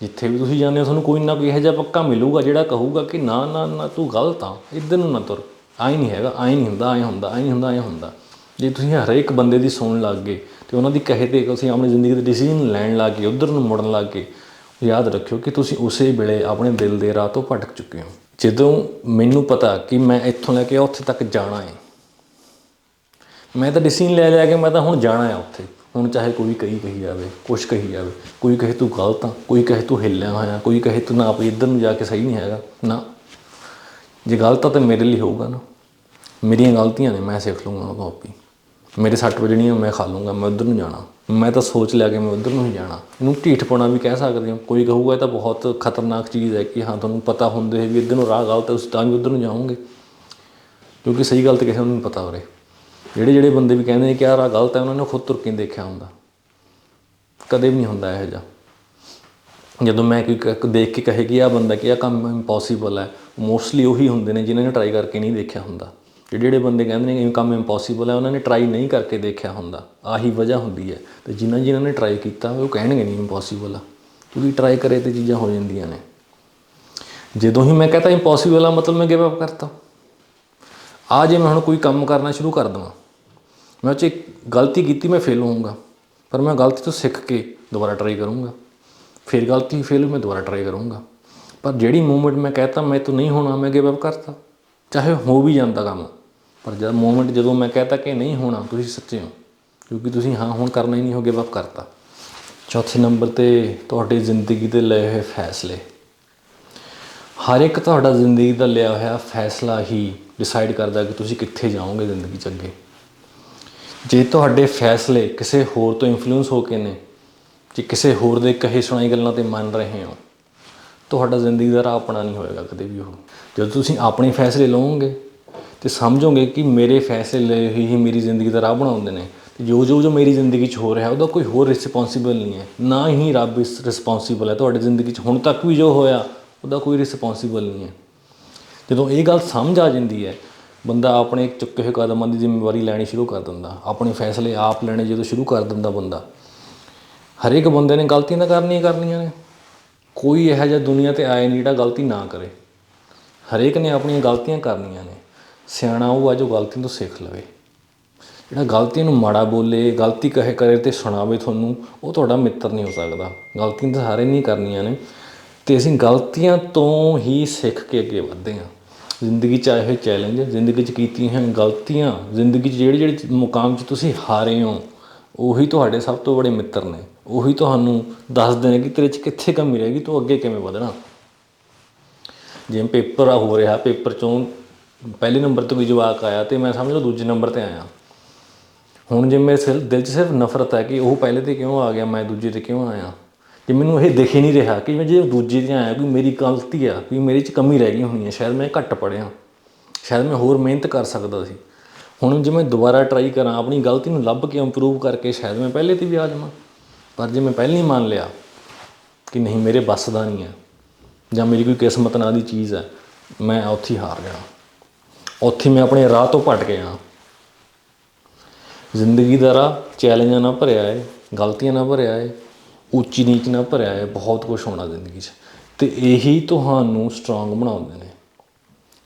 ਜਿੱਥੇ ਵੀ ਤੁਸੀਂ ਜਾਂਦੇ ਹੋ, ਤੁਹਾਨੂੰ ਕੋਈ ਨਾ ਕੋਈ ਇਹੋ ਜਿਹਾ ਪੱਕਾ ਮਿਲੂਗਾ, ਜਿਹੜਾ ਕਹੂਗਾ ਕਿ ਨਾ ਨਾ ਨਾ, ਤੂੰ ਗਲਤ ਆ, ਇੱਧਰ ਨੂੰ ਨਾ ਤੁਰ। ਆਈ ਨਹੀਂ ਹੈਗਾ ਆਈ ਨਹੀਂ ਹੁੰਦਾ ਆਏ ਹੁੰਦਾ ਆਈ ਨਹੀਂ ਹੁੰਦਾ ਆਏ ਹੁੰਦਾ। ਜੇ ਤੁਸੀਂ ਹਰੇਕ ਬੰਦੇ ਦੀ ਸੁਣਨ ਲੱਗ ਗਏ ਤੇ ਉਹਨਾਂ ਦੀ ਕਹੇ ਤੇ ਤੁਸੀਂ ਆਪਣੀ ਜ਼ਿੰਦਗੀ ਦੇ ਡਿਸੀਜਨ ਲੈਣ ਲੱਗ ਗਏ, ਉਧਰ ਨੂੰ ਮੁੜਨ ਲੱਗ ਗਏ। ਯਾਦ ਰੱਖਿਓ ਕਿ ਤੁਸੀਂ ਉਸੇ ਵੇਲੇ ਆਪਣੇ ਦਿਲ ਦੇ ਰਾਹ ਤੋਂ ਭਟਕ ਚੁੱਕੇ ਹੋ। ਜਦੋਂ ਮੈਨੂੰ ਪਤਾ ਕਿ ਮੈਂ ਇੱਥੋਂ ਲੈ ਕੇ ਉੱਥੇ ਤੱਕ ਜਾਣਾ ਹੈ ਮੈਂ ਤਾਂ ਡਿਸੀਜਨ ਲੈ ਲਿਆ ਕਿ ਮੈਂ ਤਾਂ ਹੁਣ ਜਾਣਾ ਹੈ ਉੱਥੇ। ਹੁਣ ਚਾਹੇ ਕੋਈ ਕਹੀ ਕਹੀ ਜਾਵੇ, ਕੁਛ ਕਹੀ ਜਾਵੇ, ਕੋਈ ਕਹੇ ਤੂੰ ਗਲਤ ਆ, ਕੋਈ ਕਹੇ ਤੂੰ ਹਿੱਲਿਆ ਹੋਇਆ, ਕੋਈ ਕਹੇ ਤੂੰ ਨਾ ਵੀ ਇੱਧਰ ਨੂੰ ਜਾ ਕੇ ਸਹੀ ਨਹੀਂ ਹੈਗਾ, ਨਾ। ਜੇ ਗਲਤ ਆ ਤਾਂ ਮੇਰੇ ਲਈ ਹੋਊਗਾ ਨਾ। ਮੇਰੀਆਂ ਗਲਤੀਆਂ ਨੇ, ਮੈਂ ਸਿੱਖ ਲੂੰਗਾ ਉਹ ਤੋਂ ਆਪੀ। ਮੇਰੇ ਸੱਟ ਵੱਜਣੀ ਆ, ਮੈਂ ਖਾ ਲੂੰਗਾ, ਮੈਂ ਉੱਧਰ ਨੂੰ ਜਾਣਾ। ਮੈਂ ਤਾਂ ਸੋਚ ਲਿਆ ਕਿ ਮੈਂ ਉੱਧਰ ਨੂੰ ਹੀ ਜਾਣਾ। ਇਹਨੂੰ ਢੀਠਪਣਾ ਵੀ ਕਹਿ ਸਕਦੇ ਹਾਂ। ਕੋਈ ਕਹੂਗਾ ਇਹ ਤਾਂ ਬਹੁਤ ਖਤਰਨਾਕ ਚੀਜ਼ ਹੈ ਕਿ ਹਾਂ, ਤੁਹਾਨੂੰ ਪਤਾ ਹੁੰਦੇ ਵੀ ਇੱਧਰ ਨੂੰ ਰਾਹ ਗਲਤ ਹੈ ਤੁਸੀਂ ਤਾਂ ਵੀ ਉੱਧਰ ਨੂੰ ਜਾਓਗੇ। ਕਿਉਂਕਿ ਸਹੀ ਗੱਲ ਤਾਂ ਕਿਸੇ ਨੂੰ ਨਹੀਂ ਪਤਾ ਉਰੇ। ਜਿਹੜੇ ਜਿਹੜੇ ਬੰਦੇ ਵੀ ਕਹਿੰਦੇ ਨੇ ਕਿ ਆਹ ਰਾਹ ਗਲਤ ਹੈ, ਉਹਨਾਂ ਨੇ ਖੁਦ ਤੁਰ ਕੇ ਦੇਖਿਆ ਹੁੰਦਾ। ਕਦੇ ਵੀ ਨਹੀਂ ਹੁੰਦਾ ਇਹੋ ਜਿਹਾ। ਜਦੋਂ ਮੈਂ ਕੋਈ ਦੇਖ ਕੇ ਕਹੇ ਕਿ ਆਹ ਬੰਦਾ ਕਿ ਆਹ ਕੰਮ ਇੰਪੋਸੀਬਲ ਹੈ ਮੋਸਟਲੀ ਉਹੀ ਹੁੰਦੇ ਨੇ ਜਿਨ੍ਹਾਂ ਨੇ ਟਰਾਈ ਕਰਕੇ ਨਹੀਂ ਦੇਖਿਆ ਹੁੰਦਾ। ਜਿਹੜੇ ਜਿਹੜੇ ਬੰਦੇ ਕਹਿੰਦੇ ਨੇ ਇਹ ਕੰਮ ਇੰਪੋਸੀਬਲ ਹੈ, ਉਹਨਾਂ ਨੇ ਟਰਾਈ ਨਹੀਂ ਕਰਕੇ ਦੇਖਿਆ ਹੁੰਦਾ। ਆਹੀ ਵਜ੍ਹਾ ਹੁੰਦੀ ਹੈ। ਤੇ ਜਿਨ੍ਹਾਂ ਜਿਨ੍ਹਾਂ ਨੇ ਟਰਾਈ ਕੀਤਾ, ਉਹ ਕਹਿਣਗੇ ਨਹੀਂ ਇੰਪੋਸੀਬਲ ਆ। ਕਿਉਂਕਿ ਟਰਾਈ ਕਰੇ ਤੇ ਚੀਜ਼ਾਂ ਹੋ ਜਾਂਦੀਆਂ ਨੇ। ਜਦੋਂ ਹੀ ਮੈਂ ਕਹਤਾ ਇੰਪੋਸੀਬਲ ਆ, ਮਤਲਬ ਮੈਂ ਗਿਵ ਅਪ ਕਰਤਾ। ਆ ਜੇ ਮੈਂ ਹੁਣ ਕੋਈ ਕੰਮ ਕਰਨਾ ਸ਼ੁਰੂ ਕਰ ਦਵਾਂ, ਮੈਂ ਉਹ 'ਚ ਗਲਤੀ ਕੀਤੀ, ਮੈਂ ਫੇਲ ਹੋਊਂਗਾ। ਪਰ ਮੈਂ ਗਲਤੀ ਤੋਂ ਸਿੱਖ ਕੇ ਦੁਬਾਰਾ ਟਰਾਈ ਕਰੂੰਗਾ। ਫਿਰ ਗਲਤੀ ਫੇਲ ਮੈਂ ਦੁਬਾਰਾ ਟਰਾਈ ਕਰੂੰਗਾ। ਪਰ ਜਿਹੜੀ ਮੂਵਮੈਂਟ ਮੈਂ ਕਹਤਾ, ਮੈਂ ਤੋਂ ਨਹੀਂ ਹੋਣਾ, ਮੈਂ ਗਿਵ ਅਪ ਕਰਤਾ। ਚਾਹੇ ਹੋ ਵੀ ਜਾਂਦਾ ਕੰਮ। ਪਰ ਜਦ ਮੂਵਮੈਂਟ ਜਦੋਂ ਮੈਂ ਕਹਤਾ ਕਿ ਨਹੀਂ ਹੋਣਾ, ਤੁਸੀਂ ਸੱਚੇ ਹੋ। ਕਿਉਂਕਿ ਤੁਸੀਂ ਹਾਂ, ਹੁਣ ਕਰਨਾ ਹੀ ਨਹੀਂ, ਹੋ ਗਿਵ ਅਪ ਕਰਤਾ। ਚੌਥੇ ਨੰਬਰ ਤੇ ਤੁਹਾਡੀ ਜ਼ਿੰਦਗੀ ਦੇ ਲਏ ਹੋਏ ਫੈਸਲੇ। ਹਰ ਇੱਕ ਤੁਹਾਡਾ ਜ਼ਿੰਦਗੀ ਦਾ ਲਿਆ ਹੋਇਆ ਫੈਸਲਾ ਹੀ ਡਿਸਾਈਡ ਕਰਦਾ ਕਿ ਤੁਸੀਂ ਕਿੱਥੇ ਜਾਓਗੇ ਜ਼ਿੰਦਗੀ 'ਚ ਅੱਗੇ। ਜੇ ਤੁਹਾਡੇ ਫੈਸਲੇ ਕਿਸੇ ਹੋਰ ਤੋਂ ਇਨਫਲੂਐਂਸ ਹੋ ਕੇ ਨੇ, ਜੇ ਕਿਸੇ ਹੋਰ ਦੇ ਕਹੇ ਸੁਣਾਈ ਗੱਲਾਂ ਤੇ ਮੰਨ ਰਹੇ ਹੋ, ਤੁਹਾਡਾ ਜ਼ਿੰਦਗੀ ਦਾ ਰਾਹ ਆਪਣਾ ਨਹੀਂ ਹੋਏਗਾ ਕਦੇ ਵੀ ਉਹ। ਜਦੋਂ ਤੁਸੀਂ ਆਪਣੇ ਫੈਸਲੇ ਲਓਗੇ ਤੇ ਸਮਝੋਗੇ ਕਿ ਮੇਰੇ ਫੈਸਲੇ ਲਏ ਹੋਏ ਹੀ ਮੇਰੀ ਜ਼ਿੰਦਗੀ ਦਾ ਰਾਹ ਬਣਾਉਂਦੇ ਨੇ ਤੇ ਜੋ ਜੋ ਜੋ ਮੇਰੀ ਜ਼ਿੰਦਗੀ 'ਚ ਹੋ ਰਿਹਾ, ਉਹਦਾ ਕੋਈ ਹੋਰ ਰਿਸਪੌਂਸੀਬਲ ਨਹੀਂ ਹੈ। ਨਾ ਹੀ ਰੱਬ ਇਸ ਰਿਸਪੌਂਸੀਬਲ ਹੈ। ਤੁਹਾਡੀ ਜ਼ਿੰਦਗੀ 'ਚ ਹੁਣ ਤੱਕ ਵੀ ਜੋ ਹੋਇਆ, ਉਹਦਾ ਕੋਈ ਰਿਸਪੌਂਸੀਬਲ ਨਹੀਂ ਹੈ। ਜਦੋਂ ਇਹ ਗੱਲ ਸਮਝ ਆ ਜਾਂਦੀ ਹੈ, ਬੰਦਾ ਆਪਣੇ ਚੁੱਕੇ ਹੋਏ ਕਦਮਾਂ ਦੀ ਜ਼ਿੰਮੇਵਾਰੀ ਲੈਣੀ ਸ਼ੁਰੂ ਕਰ ਦਿੰਦਾ। ਆਪਣੇ ਫੈਸਲੇ ਆਪ ਲੈਣੇ ਜਦੋਂ ਸ਼ੁਰੂ ਕਰ ਦਿੰਦਾ ਬੰਦਾ। ਹਰੇਕ ਬੰਦੇ ਨੇ ਗਲਤੀਆਂ ਤਾਂ ਕਰਨੀਆਂ ਕਰਨੀਆਂ ਨੇ। ਕੋਈ ਇਹੋ ਜਿਹਾ ਦੁਨੀਆ ਤੇ ਆਏ ਨਹੀਂ ਜਿਹੜਾ ਗਲਤੀ ਨਾ ਕਰੇ। ਹਰੇਕ ਨੇ ਆਪਣੀਆਂ ਗਲਤੀਆਂ ਕਰਨੀਆਂ ਨੇ। ਸਿਆਣਾ ਉਹ ਆ ਜੋ ਗਲਤੀਆਂ ਤੋਂ ਸਿੱਖ ਲਵੇ। ਜਿਹੜਾ ਗਲਤੀ ਨੂੰ ਮਾੜਾ ਬੋਲੇ, ਗਲਤੀ ਕਹੇ ਕਰੇ ਤੇ ਸੁਣਾਵੇ ਤੁਹਾਨੂੰ, ਉਹ ਤੁਹਾਡਾ ਮਿੱਤਰ ਨਹੀਂ ਹੋ ਸਕਦਾ। ਗਲਤੀਆਂ ਤਾਂ ਸਾਰੇ ਨਹੀਂ ਕਰਨੀਆਂ ਨੇ। ਤੇ ਅਸੀਂ ਗਲਤੀਆਂ ਤੋਂ ਹੀ ਸਿੱਖ ਕੇ ਅੱਗੇ ਵਧਦੇ ਹਾਂ। ਜ਼ਿੰਦਗੀ 'ਚ ਆਏ ਹੋਏ ਚੈਲੰਜ, ਜ਼ਿੰਦਗੀ 'ਚ ਕੀਤੀਆਂ ਹੋਈਆਂ ਗਲਤੀਆਂ, ਜ਼ਿੰਦਗੀ 'ਚ ਜਿਹੜੇ ਜਿਹੜੇ ਮੁਕਾਮ 'ਚ ਤੁਸੀਂ ਹਾਰੇ ਹੋ, ਉਹੀ ਤੁਹਾਡੇ ਸਭ ਤੋਂ ਬੜੇ ਮਿੱਤਰ ਨੇ। ਉਹੀ ਤੁਹਾਨੂੰ ਦੱਸਦੇ ਨੇ ਕਿ ਤੇਰੇ 'ਚ ਕਿੱਥੇ ਕਮੀ ਰਹਿ ਗਈ ਤੂੰ ਅੱਗੇ ਕਿਵੇਂ ਵਧਣਾ। ਜਿਵੇਂ ਪੇਪਰ ਆ, ਹੋ ਰਿਹਾ, ਪੇਪਰ 'ਚੋਂ ਪਹਿਲੇ ਨੰਬਰ ਤੋਂ ਵੀ ਜਵਾਕ ਆਇਆ ਤੇ ਮੈਂ ਸਮਝ ਲਓ ਦੂਜੇ ਨੰਬਰ ਤੇ ਆਇਆ। ਹੁਣ ਜੇ ਮੇਰੇ ਸਿਰ ਦਿਲ 'ਚ ਸਿਰਫ ਨਫ਼ਰਤ ਹੈ ਕਿ ਉਹ ਪਹਿਲੇ ਤੇ ਕਿਉਂ ਆ ਗਿਆ, ਮੈਂ ਦੂਜੇ ਤੇ ਕਿਉਂ ਆਇਆ? ਜੇ ਮੈਨੂੰ ਇਹ ਦਿਖ ਹੀ ਨਹੀਂ ਰਿਹਾ ਕਿ ਮੈਂ ਜੇ ਦੂਜੇ 'ਤੇ ਆਇਆ ਕਿ ਮੇਰੀ ਗਲਤੀ ਆ ਕਿ ਮੇਰੇ 'ਚ ਕਮੀ ਰਹਿ ਗਈ ਹੋਣੀ ਹੈ ਸ਼ਾਇਦ ਮੈਂ ਘੱਟ ਪੜਿਆ ਸ਼ਾਇਦ ਮੈਂ ਹੋਰ ਮਿਹਨਤ ਕਰ ਸਕਦਾ ਸੀ। ਹੁਣ ਜੇ ਮੈਂ ਦੁਬਾਰਾ ਟਰਾਈ ਕਰਾਂ, ਆਪਣੀ ਗਲਤੀ ਨੂੰ ਲੱਭ ਕੇ ਇੰਪਰੂਵ ਕਰਕੇ ਸ਼ਾਇਦ ਮੈਂ ਪਹਿਲੇ ਤੇ ਵੀ ਆ ਜਾਵਾਂ। ਪਰ ਜੇ ਮੈਂ ਪਹਿਲਾਂ ਹੀ ਮੰਨ ਲਿਆ ਕਿ ਨਹੀਂ, ਮੇਰੇ ਵੱਸ ਦਾ ਨਹੀਂ ਹੈ ਜਾਂ ਮੇਰੀ ਕੋਈ ਕਿਸਮਤ ਨਾਲ ਦੀ ਚੀਜ਼ ਹੈ, ਮੈਂ ਉੱਥੇ ਹੀ ਹਾਰ ਗਿਆ। ਉੱਥੇ ਮੈਂ ਆਪਣੇ ਰਾਹ ਤੋਂ ਭਟ ਗਿਆ ਜ਼ਿੰਦਗੀ ਦਾ ਰਾਹ ਚੈਲੰਜਾਂ ਨਾਲ ਭਰਿਆ ਹੈ, ਗਲਤੀਆਂ ਨਾਲ ਭਰਿਆ ਹੈ, ਉੱਚੀ ਨੀਚ ਨਾਲ ਭਰਿਆ ਹੈ, ਬਹੁਤ ਕੁਝ ਹੋਣਾ ਜ਼ਿੰਦਗੀ 'ਚ। ਤੇ ਇਹੀ ਤੁਹਾਨੂੰ ਸਟਰੋਂਗ ਬਣਾਉਂਦੇ ਨੇ।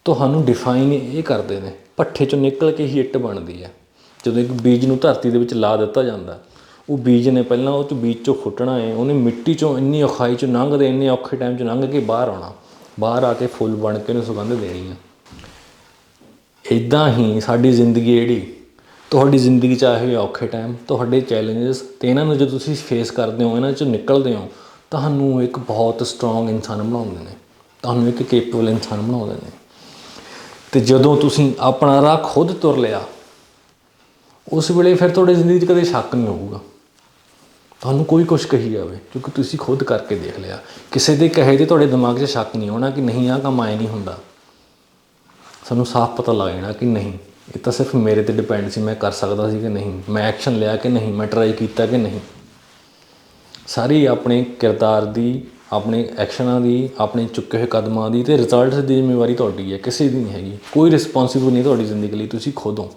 ਤੁਹਾਨੂੰ ਡਿਫਾਈਨ ਇਹ ਕਰਦੇ ਨੇ। ਪੱਠੇ ਚੋਂ ਨਿਕਲ ਕੇ ਹੀ ਇੱਟ ਬਣਦੀ ਹੈ। ਜਦੋਂ ਇੱਕ ਬੀਜ ਨੂੰ ਧਰਤੀ ਦੇ ਵਿੱਚ ਲਾ ਦਿੱਤਾ ਜਾਂਦਾ, ਉਹ ਬੀਜ ਨੇ ਪਹਿਲਾਂ ਉਹ ਚ ਬੀਜ ਚੋਂ ਫੁੱਟਣਾ ਹੈ, ਉਹਨੇ ਮਿੱਟੀ ਚੋਂ ਇੰਨੀ ਔਖਾਈ ਚੋਂ ਲੰਘਦੇ, ਇੰਨੇ ਔਖੇ ਟਾਈਮ ਚੋਂ ਲੰਘ ਕੇ ਬਾਹਰ ਆਉਣਾ। ਬਾਹਰ ਆ ਕੇ ਫੁੱਲ ਬਣ ਕੇ ਉਹਨੂੰ ਸੁਗੰਧ ਦੇਣੀ ਹੈ ਇਦਾਂ ਹੀ ਸਾਡੀ ਜ਼ਿੰਦਗੀ ਜਿਹੜੀ, ਤੁਹਾਡੀ ਜ਼ਿੰਦਗੀ ਚ ਆਏ ਹੋਏ ਔਖੇ ਟਾਈਮ ਤੁਹਾਡੇ ਚੈਲੰਜਸ ਤੇ ਇਹਨਾਂ ਨੂੰ ਜਦੋਂ ਤੁਸੀਂ ਫੇਸ ਕਰਦੇ ਹੋ, ਇਹਨਾਂ ਚੋਂ ਨਿਕਲਦੇ ਹੋ, ਤੁਹਾਨੂੰ ਇੱਕ ਬਹੁਤ ਸਟਰੋਂਗ ਇਨਸਾਨ ਬਣਾਉਂਦੇ ਨੇ। ਤੁਹਾਨੂੰ ਇੱਕ ਕੇਪੇਬਲ ਇਨਸਾਨ ਬਣਾਉਂਦੇ ਨੇ। ਤੇ ਜਦੋਂ ਤੁਸੀਂ ਆਪਣਾ ਰਾਹ ਖੁਦ ਤੁਰ ਲਿਆ, ਉਸ ਵੇਲੇ ਫਿਰ ਤੁਹਾਡੀ ਜ਼ਿੰਦਗੀ 'ਚ ਕਦੇ ਸ਼ੱਕ ਨਹੀਂ ਹੋਊਗਾ। ਤੁਹਾਨੂੰ ਕੋਈ ਕੁਝ ਕਹੀ ਜਾਵੇ, ਕਿਉਂਕਿ ਤੁਸੀਂ ਖੁਦ ਕਰਕੇ ਦੇਖ ਲਿਆ। ਕਿਸੇ ਦੇ ਕਹੇ ਤੇ ਤੁਹਾਡੇ ਦਿਮਾਗ 'ਚ ਸ਼ੱਕ ਨਹੀਂ ਹੋਣਾ ਕਿ ਨਹੀਂ, ਆਹ ਕੰਮ ਆਏ ਨਹੀਂ ਹੁੰਦਾ। ਸਾਨੂੰ ਸਾਫ਼ ਪਤਾ ਲੱਗ ਜਾਣਾ ਕਿ ਨਹੀਂ, ਇਹ ਤਾਂ ਸਿਰਫ ਮੇਰੇ ਤੇ ਡਿਪੈਂਡ ਸੀ, ਮੈਂ ਕਰ ਸਕਦਾ ਸੀ ਕਿ ਨਹੀਂ, ਮੈਂ ਐਕਸ਼ਨ ਲਿਆ ਕਿ ਨਹੀਂ, ਮੈਂ ਟਰਾਈ ਕੀਤਾ ਕਿ ਨਹੀਂ। ਸਾਰੀ ਆਪਣੇ ਕਿਰਦਾਰ ਦੀ, ਆਪਣੇ ਐਕਸ਼ਨਾਂ ਦੀ, ਆਪਣੇ ਚੁੱਕੇ ਹੋਏ ਕਦਮਾਂ ਦੀ ਤੇ ਰਿਜ਼ਲਟਸ ਦੀ ਜ਼ਿੰਮੇਵਾਰੀ ਤੁਹਾਡੀ ਹੈ, ਕਿਸੇ ਦੀ ਨਹੀਂ ਹੈਗੀ। ਕੋਈ ਰਿਸਪੌਂਸਿਬਲ ਨਹੀਂ ਤੁਹਾਡੀ ਜ਼ਿੰਦਗੀ ਲਈ, ਤੁਸੀਂ ਖੁਦ ਹੋ।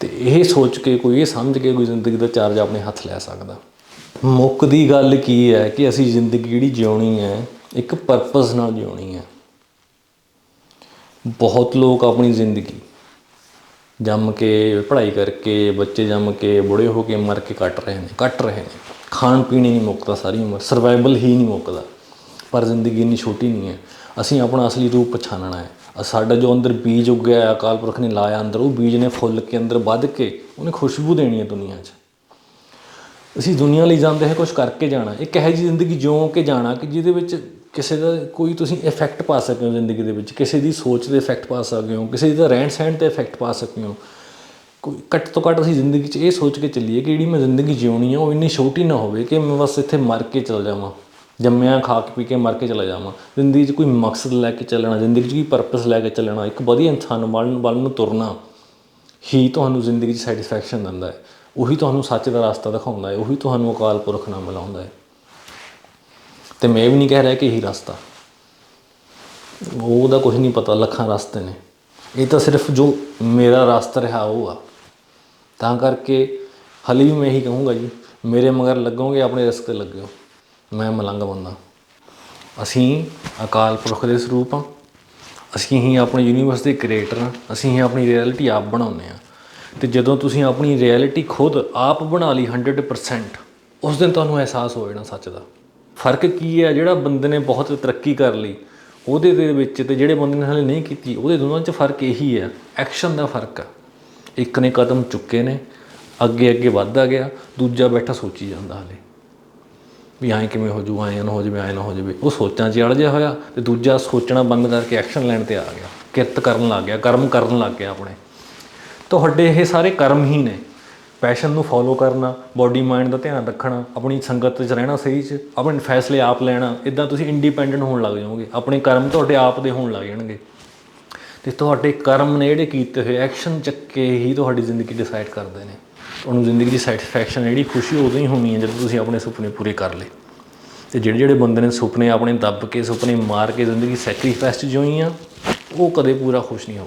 ਤੇ ਇਹ ਸੋਚ ਕੇ ਕੋਈ, ਇਹ ਸਮਝ ਕੇ ਕੋਈ ਜ਼ਿੰਦਗੀ ਦਾ ਚਾਰਜ ਆਪਣੇ ਹੱਥ ਲੈ ਸਕਦਾ। ਮੁੱਕ ਦੀ ਗੱਲ ਕੀ ਹੈ ਕਿ ਅਸੀਂ ਜ਼ਿੰਦਗੀ ਜਿਹੜੀ ਜਿਉਣੀ ਹੈ, ਇੱਕ ਪਰਪਸ ਨਾਲ ਜਿਉਣੀ ਹੈ। ਬਹੁਤ ਲੋਕ ਆਪਣੀ ਜ਼ਿੰਦਗੀ ਜੰਮ ਕੇ, ਪੜ੍ਹਾਈ ਕਰਕੇ, ਬੱਚੇ ਜੰਮ ਕੇ, ਬੁੜੇ ਹੋ ਕੇ ਮਰ ਕੇ ਕੱਟ ਰਹੇ ਨੇ, ਕੱਟ ਰਹੇ ਨੇ। ਖਾਣ ਪੀਣ ਹੀ ਨਹੀਂ ਮੁੱਕਦਾ, ਸਾਰੀ ਉਮਰ ਸਰਵਾਈਵਲ ਹੀ ਨਹੀਂ ਮੁੱਕਦਾ। ਪਰ ਜ਼ਿੰਦਗੀ ਇੰਨੀ ਛੋਟੀ ਨਹੀਂ ਹੈ। ਅਸੀਂ ਆਪਣਾ ਅਸਲੀ ਰੂਪ ਪਛਾਣਨਾ ਹੈ। ਸਾਡਾ ਜੋ ਅੰਦਰ ਬੀਜ ਉੱਗਿਆ ਹੈ, ਅਕਾਲ ਪੁਰਖ ਨੇ ਲਾਇਆ ਅੰਦਰ, ਉਹ ਬੀਜ ਨੇ ਫੁੱਲ ਕੇ ਅੰਦਰ ਵੱਧ ਕੇ ਉਹਨੇ ਖੁਸ਼ਬੂ ਦੇਣੀ ਹੈ ਦੁਨੀਆ 'ਚ। ਅਸੀਂ ਦੁਨੀਆ ਲਈ ਜਾਂਦੇ ਹੈ ਕੁਝ ਕਰਕੇ ਜਾਣਾ। ਇੱਕ ਇਹੋ ਜਿਹੀ ਜ਼ਿੰਦਗੀ ਜਿਉਂ ਕੇ ਜਾਣਾ ਕਿ ਜਿਹਦੇ ਵਿੱਚ ਕਿਸੇ ਦਾ ਕੋਈ ਤੁਸੀਂ ਇਫੈਕਟ ਪਾ ਸਕਦੇ ਹੋ ਜ਼ਿੰਦਗੀ ਦੇ ਵਿੱਚ, ਕਿਸੇ ਦੀ ਸੋਚ 'ਤੇ ਇਫੈਕਟ ਪਾ ਸਕਦੇ ਹੋ, ਕਿਸੇ ਦਾ ਰਹਿਣ ਸਹਿਣ ਤੇ ਇਫੈਕਟ ਪਾ ਸਕਦੇ ਹੋ। ਕੋਈ ਘੱਟ ਤੋਂ ਘੱਟ ਅਸੀਂ ਜ਼ਿੰਦਗੀ 'ਚ ਇਹ ਸੋਚ ਕੇ ਚੱਲੀਏ ਕਿ ਜਿਹੜੀ ਮੈਂ ਜ਼ਿੰਦਗੀ ਜਿਉਣੀ ਆ ਉਹ ਇੰਨੀ ਛੋਟੀ ਨਾ ਹੋਵੇ ਕਿ ਮੈਂ ਬਸ ਇੱਥੇ ਮਰ ਕੇ ਚਲ ਜਾਵਾਂ, ਜੰਮਿਆ, ਖਾ ਕੇ ਪੀ ਕੇ ਮਰ ਕੇ ਚਲਾ ਜਾਵਾਂ। ਜ਼ਿੰਦਗੀ 'ਚ ਕੋਈ ਮਕਸਦ ਲੈ ਕੇ ਚੱਲਣਾ, ਜ਼ਿੰਦਗੀ 'ਚ ਕੋਈ ਪਰਪਸ ਲੈ ਕੇ ਚੱਲਣਾ, ਇੱਕ ਵਧੀਆ ਇਨਸਾਨ ਵੱਲ ਵੱਲ ਨੂੰ ਤੁਰਨਾ, ਹੀ ਤੁਹਾਨੂੰ ਜ਼ਿੰਦਗੀ 'ਚ ਸੈਟੀਸਫੈਕਸ਼ਨ ਦਿੰਦਾ ਹੈ। ਉਹੀ ਤੁਹਾਨੂੰ ਸੱਚ ਦਾ ਰਸਤਾ ਦਿਖਾਉਂਦਾ ਹੈ, ਉਹੀ ਤੁਹਾਨੂੰ ਅਕਾਲ ਪੁਰਖ ਨਾਲ ਮਿਲਾਉਂਦਾ ਹੈ। ਤੇ ਮੈਂ ਵੀ ਨਹੀਂ ਕਹਿ ਰਿਹਾ ਕਿ ਇਹੀ ਰਸਤਾ। ਉਹਦਾ ਕੁਝ ਨਹੀਂ ਪਤਾ, ਲੱਖਾਂ ਰਸਤੇ ਨੇ। ਇਹ ਤਾਂ ਸਿਰਫ ਜੋ ਮੇਰਾ ਰਸਤਾ ਰਿਹਾ ਉਹ ਆ। ਤਾਂ ਕਰਕੇ ਹਲੇ ਵੀ ਮੈਂ ਇਹੀ ਕਹੂੰਗਾ ਜੀ, ਮੇਰੇ ਮਗਰ ਲੱਗੋਗੇ, ਆਪਣੇ ਰਸਤੇ ਲੱਗਿਓ। ਮੈਂ ਮਲੰਗ ਬੰਦਾ। ਅਸੀਂ ਅਕਾਲ ਪੁਰਖ ਦੇ ਸਰੂਪ ਹਾਂ। ਅਸੀਂ ਹੀ ਆਪਣੇ ਯੂਨੀਵਰਸ ਦੇ ਕ੍ਰੀਏਟਰ ਹਾਂ। ਅਸੀਂ ਹੀ ਆਪਣੀ ਰਿਐਲਿਟੀ ਆਪ ਬਣਾਉਂਦੇ ਹਾਂ। ਤੇ ਜਦੋਂ ਤੁਸੀਂ ਆਪਣੀ ਰਿਐਲਿਟੀ ਖੁਦ ਆਪ ਬਣਾ ਲਈ 100% ਉਸ ਦਿਨ ਤੁਹਾਨੂੰ ਅਹਿਸਾਸ ਹੋ ਜਾਣਾ ਸੱਚ ਦਾ। ਫ਼ਰਕ ਕੀ ਹੈ? ਜਿਹੜਾ ਬੰਦੇ ਨੇ ਬਹੁਤ ਤਰੱਕੀ ਕਰ ਲਈ, ਉਹਦੇ ਦੇ ਵਿੱਚ ਤੇ ਜਿਹੜੇ ਬੰਦੇ ਨੇ ਹਾਲੇ ਨਹੀਂ ਕੀਤੀ, ਉਹਦੇ ਦੋਨਾਂ 'ਚ ਫ਼ਰਕ ਇਹੀ ਹੈ। ਐਕਸ਼ਨ ਦਾ ਫ਼ਰਕ ਹੈ। ਇੱਕ ਨੇ ਕਦਮ ਚੁੱਕੇ ਨੇ, ਅੱਗੇ ਅੱਗੇ ਵੱਧਦਾ ਗਿਆ, ਦੂਜਾ ਬੈਠਾ ਸੋਚੀ ਜਾਂਦਾ ਹਾਲੇ। ਵੀ ਐਂ ਕਿਵੇਂ ਹੋ ਜੂ, ਐਂ ਨਾ ਹੋ ਜਾਵੇ, ਐਂ ਨਾ ਹੋ ਜਾਵੇ। ਉਹ ਸੋਚਾਂ 'ਚ ਅੜ ਜਿਹਾ ਹੋਇਆ ਤੇ ਦੂਜਾ ਸੋਚਣਾ ਬੰਦ ਕਰਕੇ ਐਕਸ਼ਨ ਲੈਣ ਤੇ ਆ ਗਿਆ। ਕਿਰਤ ਕਰਨ ਲੱਗ ਗਿਆ, ਕਰਮ ਕਰਨ ਲੱਗ ਗਿਆ ਆਪਣੇ। ਤੁਹਾਡੇ ਇਹ ਸਾਰੇ ਕਰਮ ਹੀ ਨੇ। ਪੈਸ਼ਨ ਨੂੰ ਫੋਲੋ ਕਰਨਾ ਬਾਡੀ ਮਾਈਂਡ ਦਾ ਧਿਆਨ ਰੱਖਣਾ, ਆਪਣੀ ਸੰਗਤ 'ਚ ਰਹਿਣਾ ਸਹੀ 'ਚ, ਆਪਣੇ ਫੈਸਲੇ ਆਪ ਲੈਣਾ ਇਦਾਂ ਤੁਸੀਂ ਇੰਡੀਪੈਂਡੈਂਟ ਹੋਣ ਲੱਗ ਜਾਓਗੇ, ਆਪਣੇ ਕਰਮ ਤੁਹਾਡੇ ਆਪ ਦੇ ਹੋਣ ਲੱਗ ਜਾਣਗੇ। ਤੇ ਤੁਹਾਡੇ ਕਰਮ ਨੇ ਜਿਹੜੇ ਕੀਤੇ ਹੋਏ ਐਕਸ਼ਨ ਚੱਕੇ ਹੀ ਤੁਹਾਡੀ ਜ਼ਿੰਦਗੀ ਡਿਸਾਈਡ ਕਰਦੇ ਨੇ। ਤੁਹਾਨੂੰ ਜ਼ਿੰਦਗੀ ਦੀ ਸੈਟੀਸਫੈਕਸ਼ਨ ਜਿਹੜੀ ਖੁਸ਼ੀ ਉਦੋਂ ਹੀ ਹੋਣੀ ਹੈ ਜਦੋਂ ਤੁਸੀਂ ਆਪਣੇ ਸੁਪਨੇ ਪੂਰੇ ਕਰ ਲਏ। ਤੇ ਜਿਹੜੇ ਜਿਹੜੇ ਬੰਦੇ ਨੇ ਸੁਪਨੇ ਆਪਣੇ ਦੱਬ ਕੇ, ਸੁਪਨੇ ਮਾਰ ਕੇ ਜ਼ਿੰਦਗੀ ਸੈਕਰੀਫਾਈਸ 'ਚ ਜਿਉਈ ਆ, ਉਹ ਕਦੇ ਪੂਰਾ ਖੁਸ਼ ਨਹੀਂ ਹੋਊਗਾ।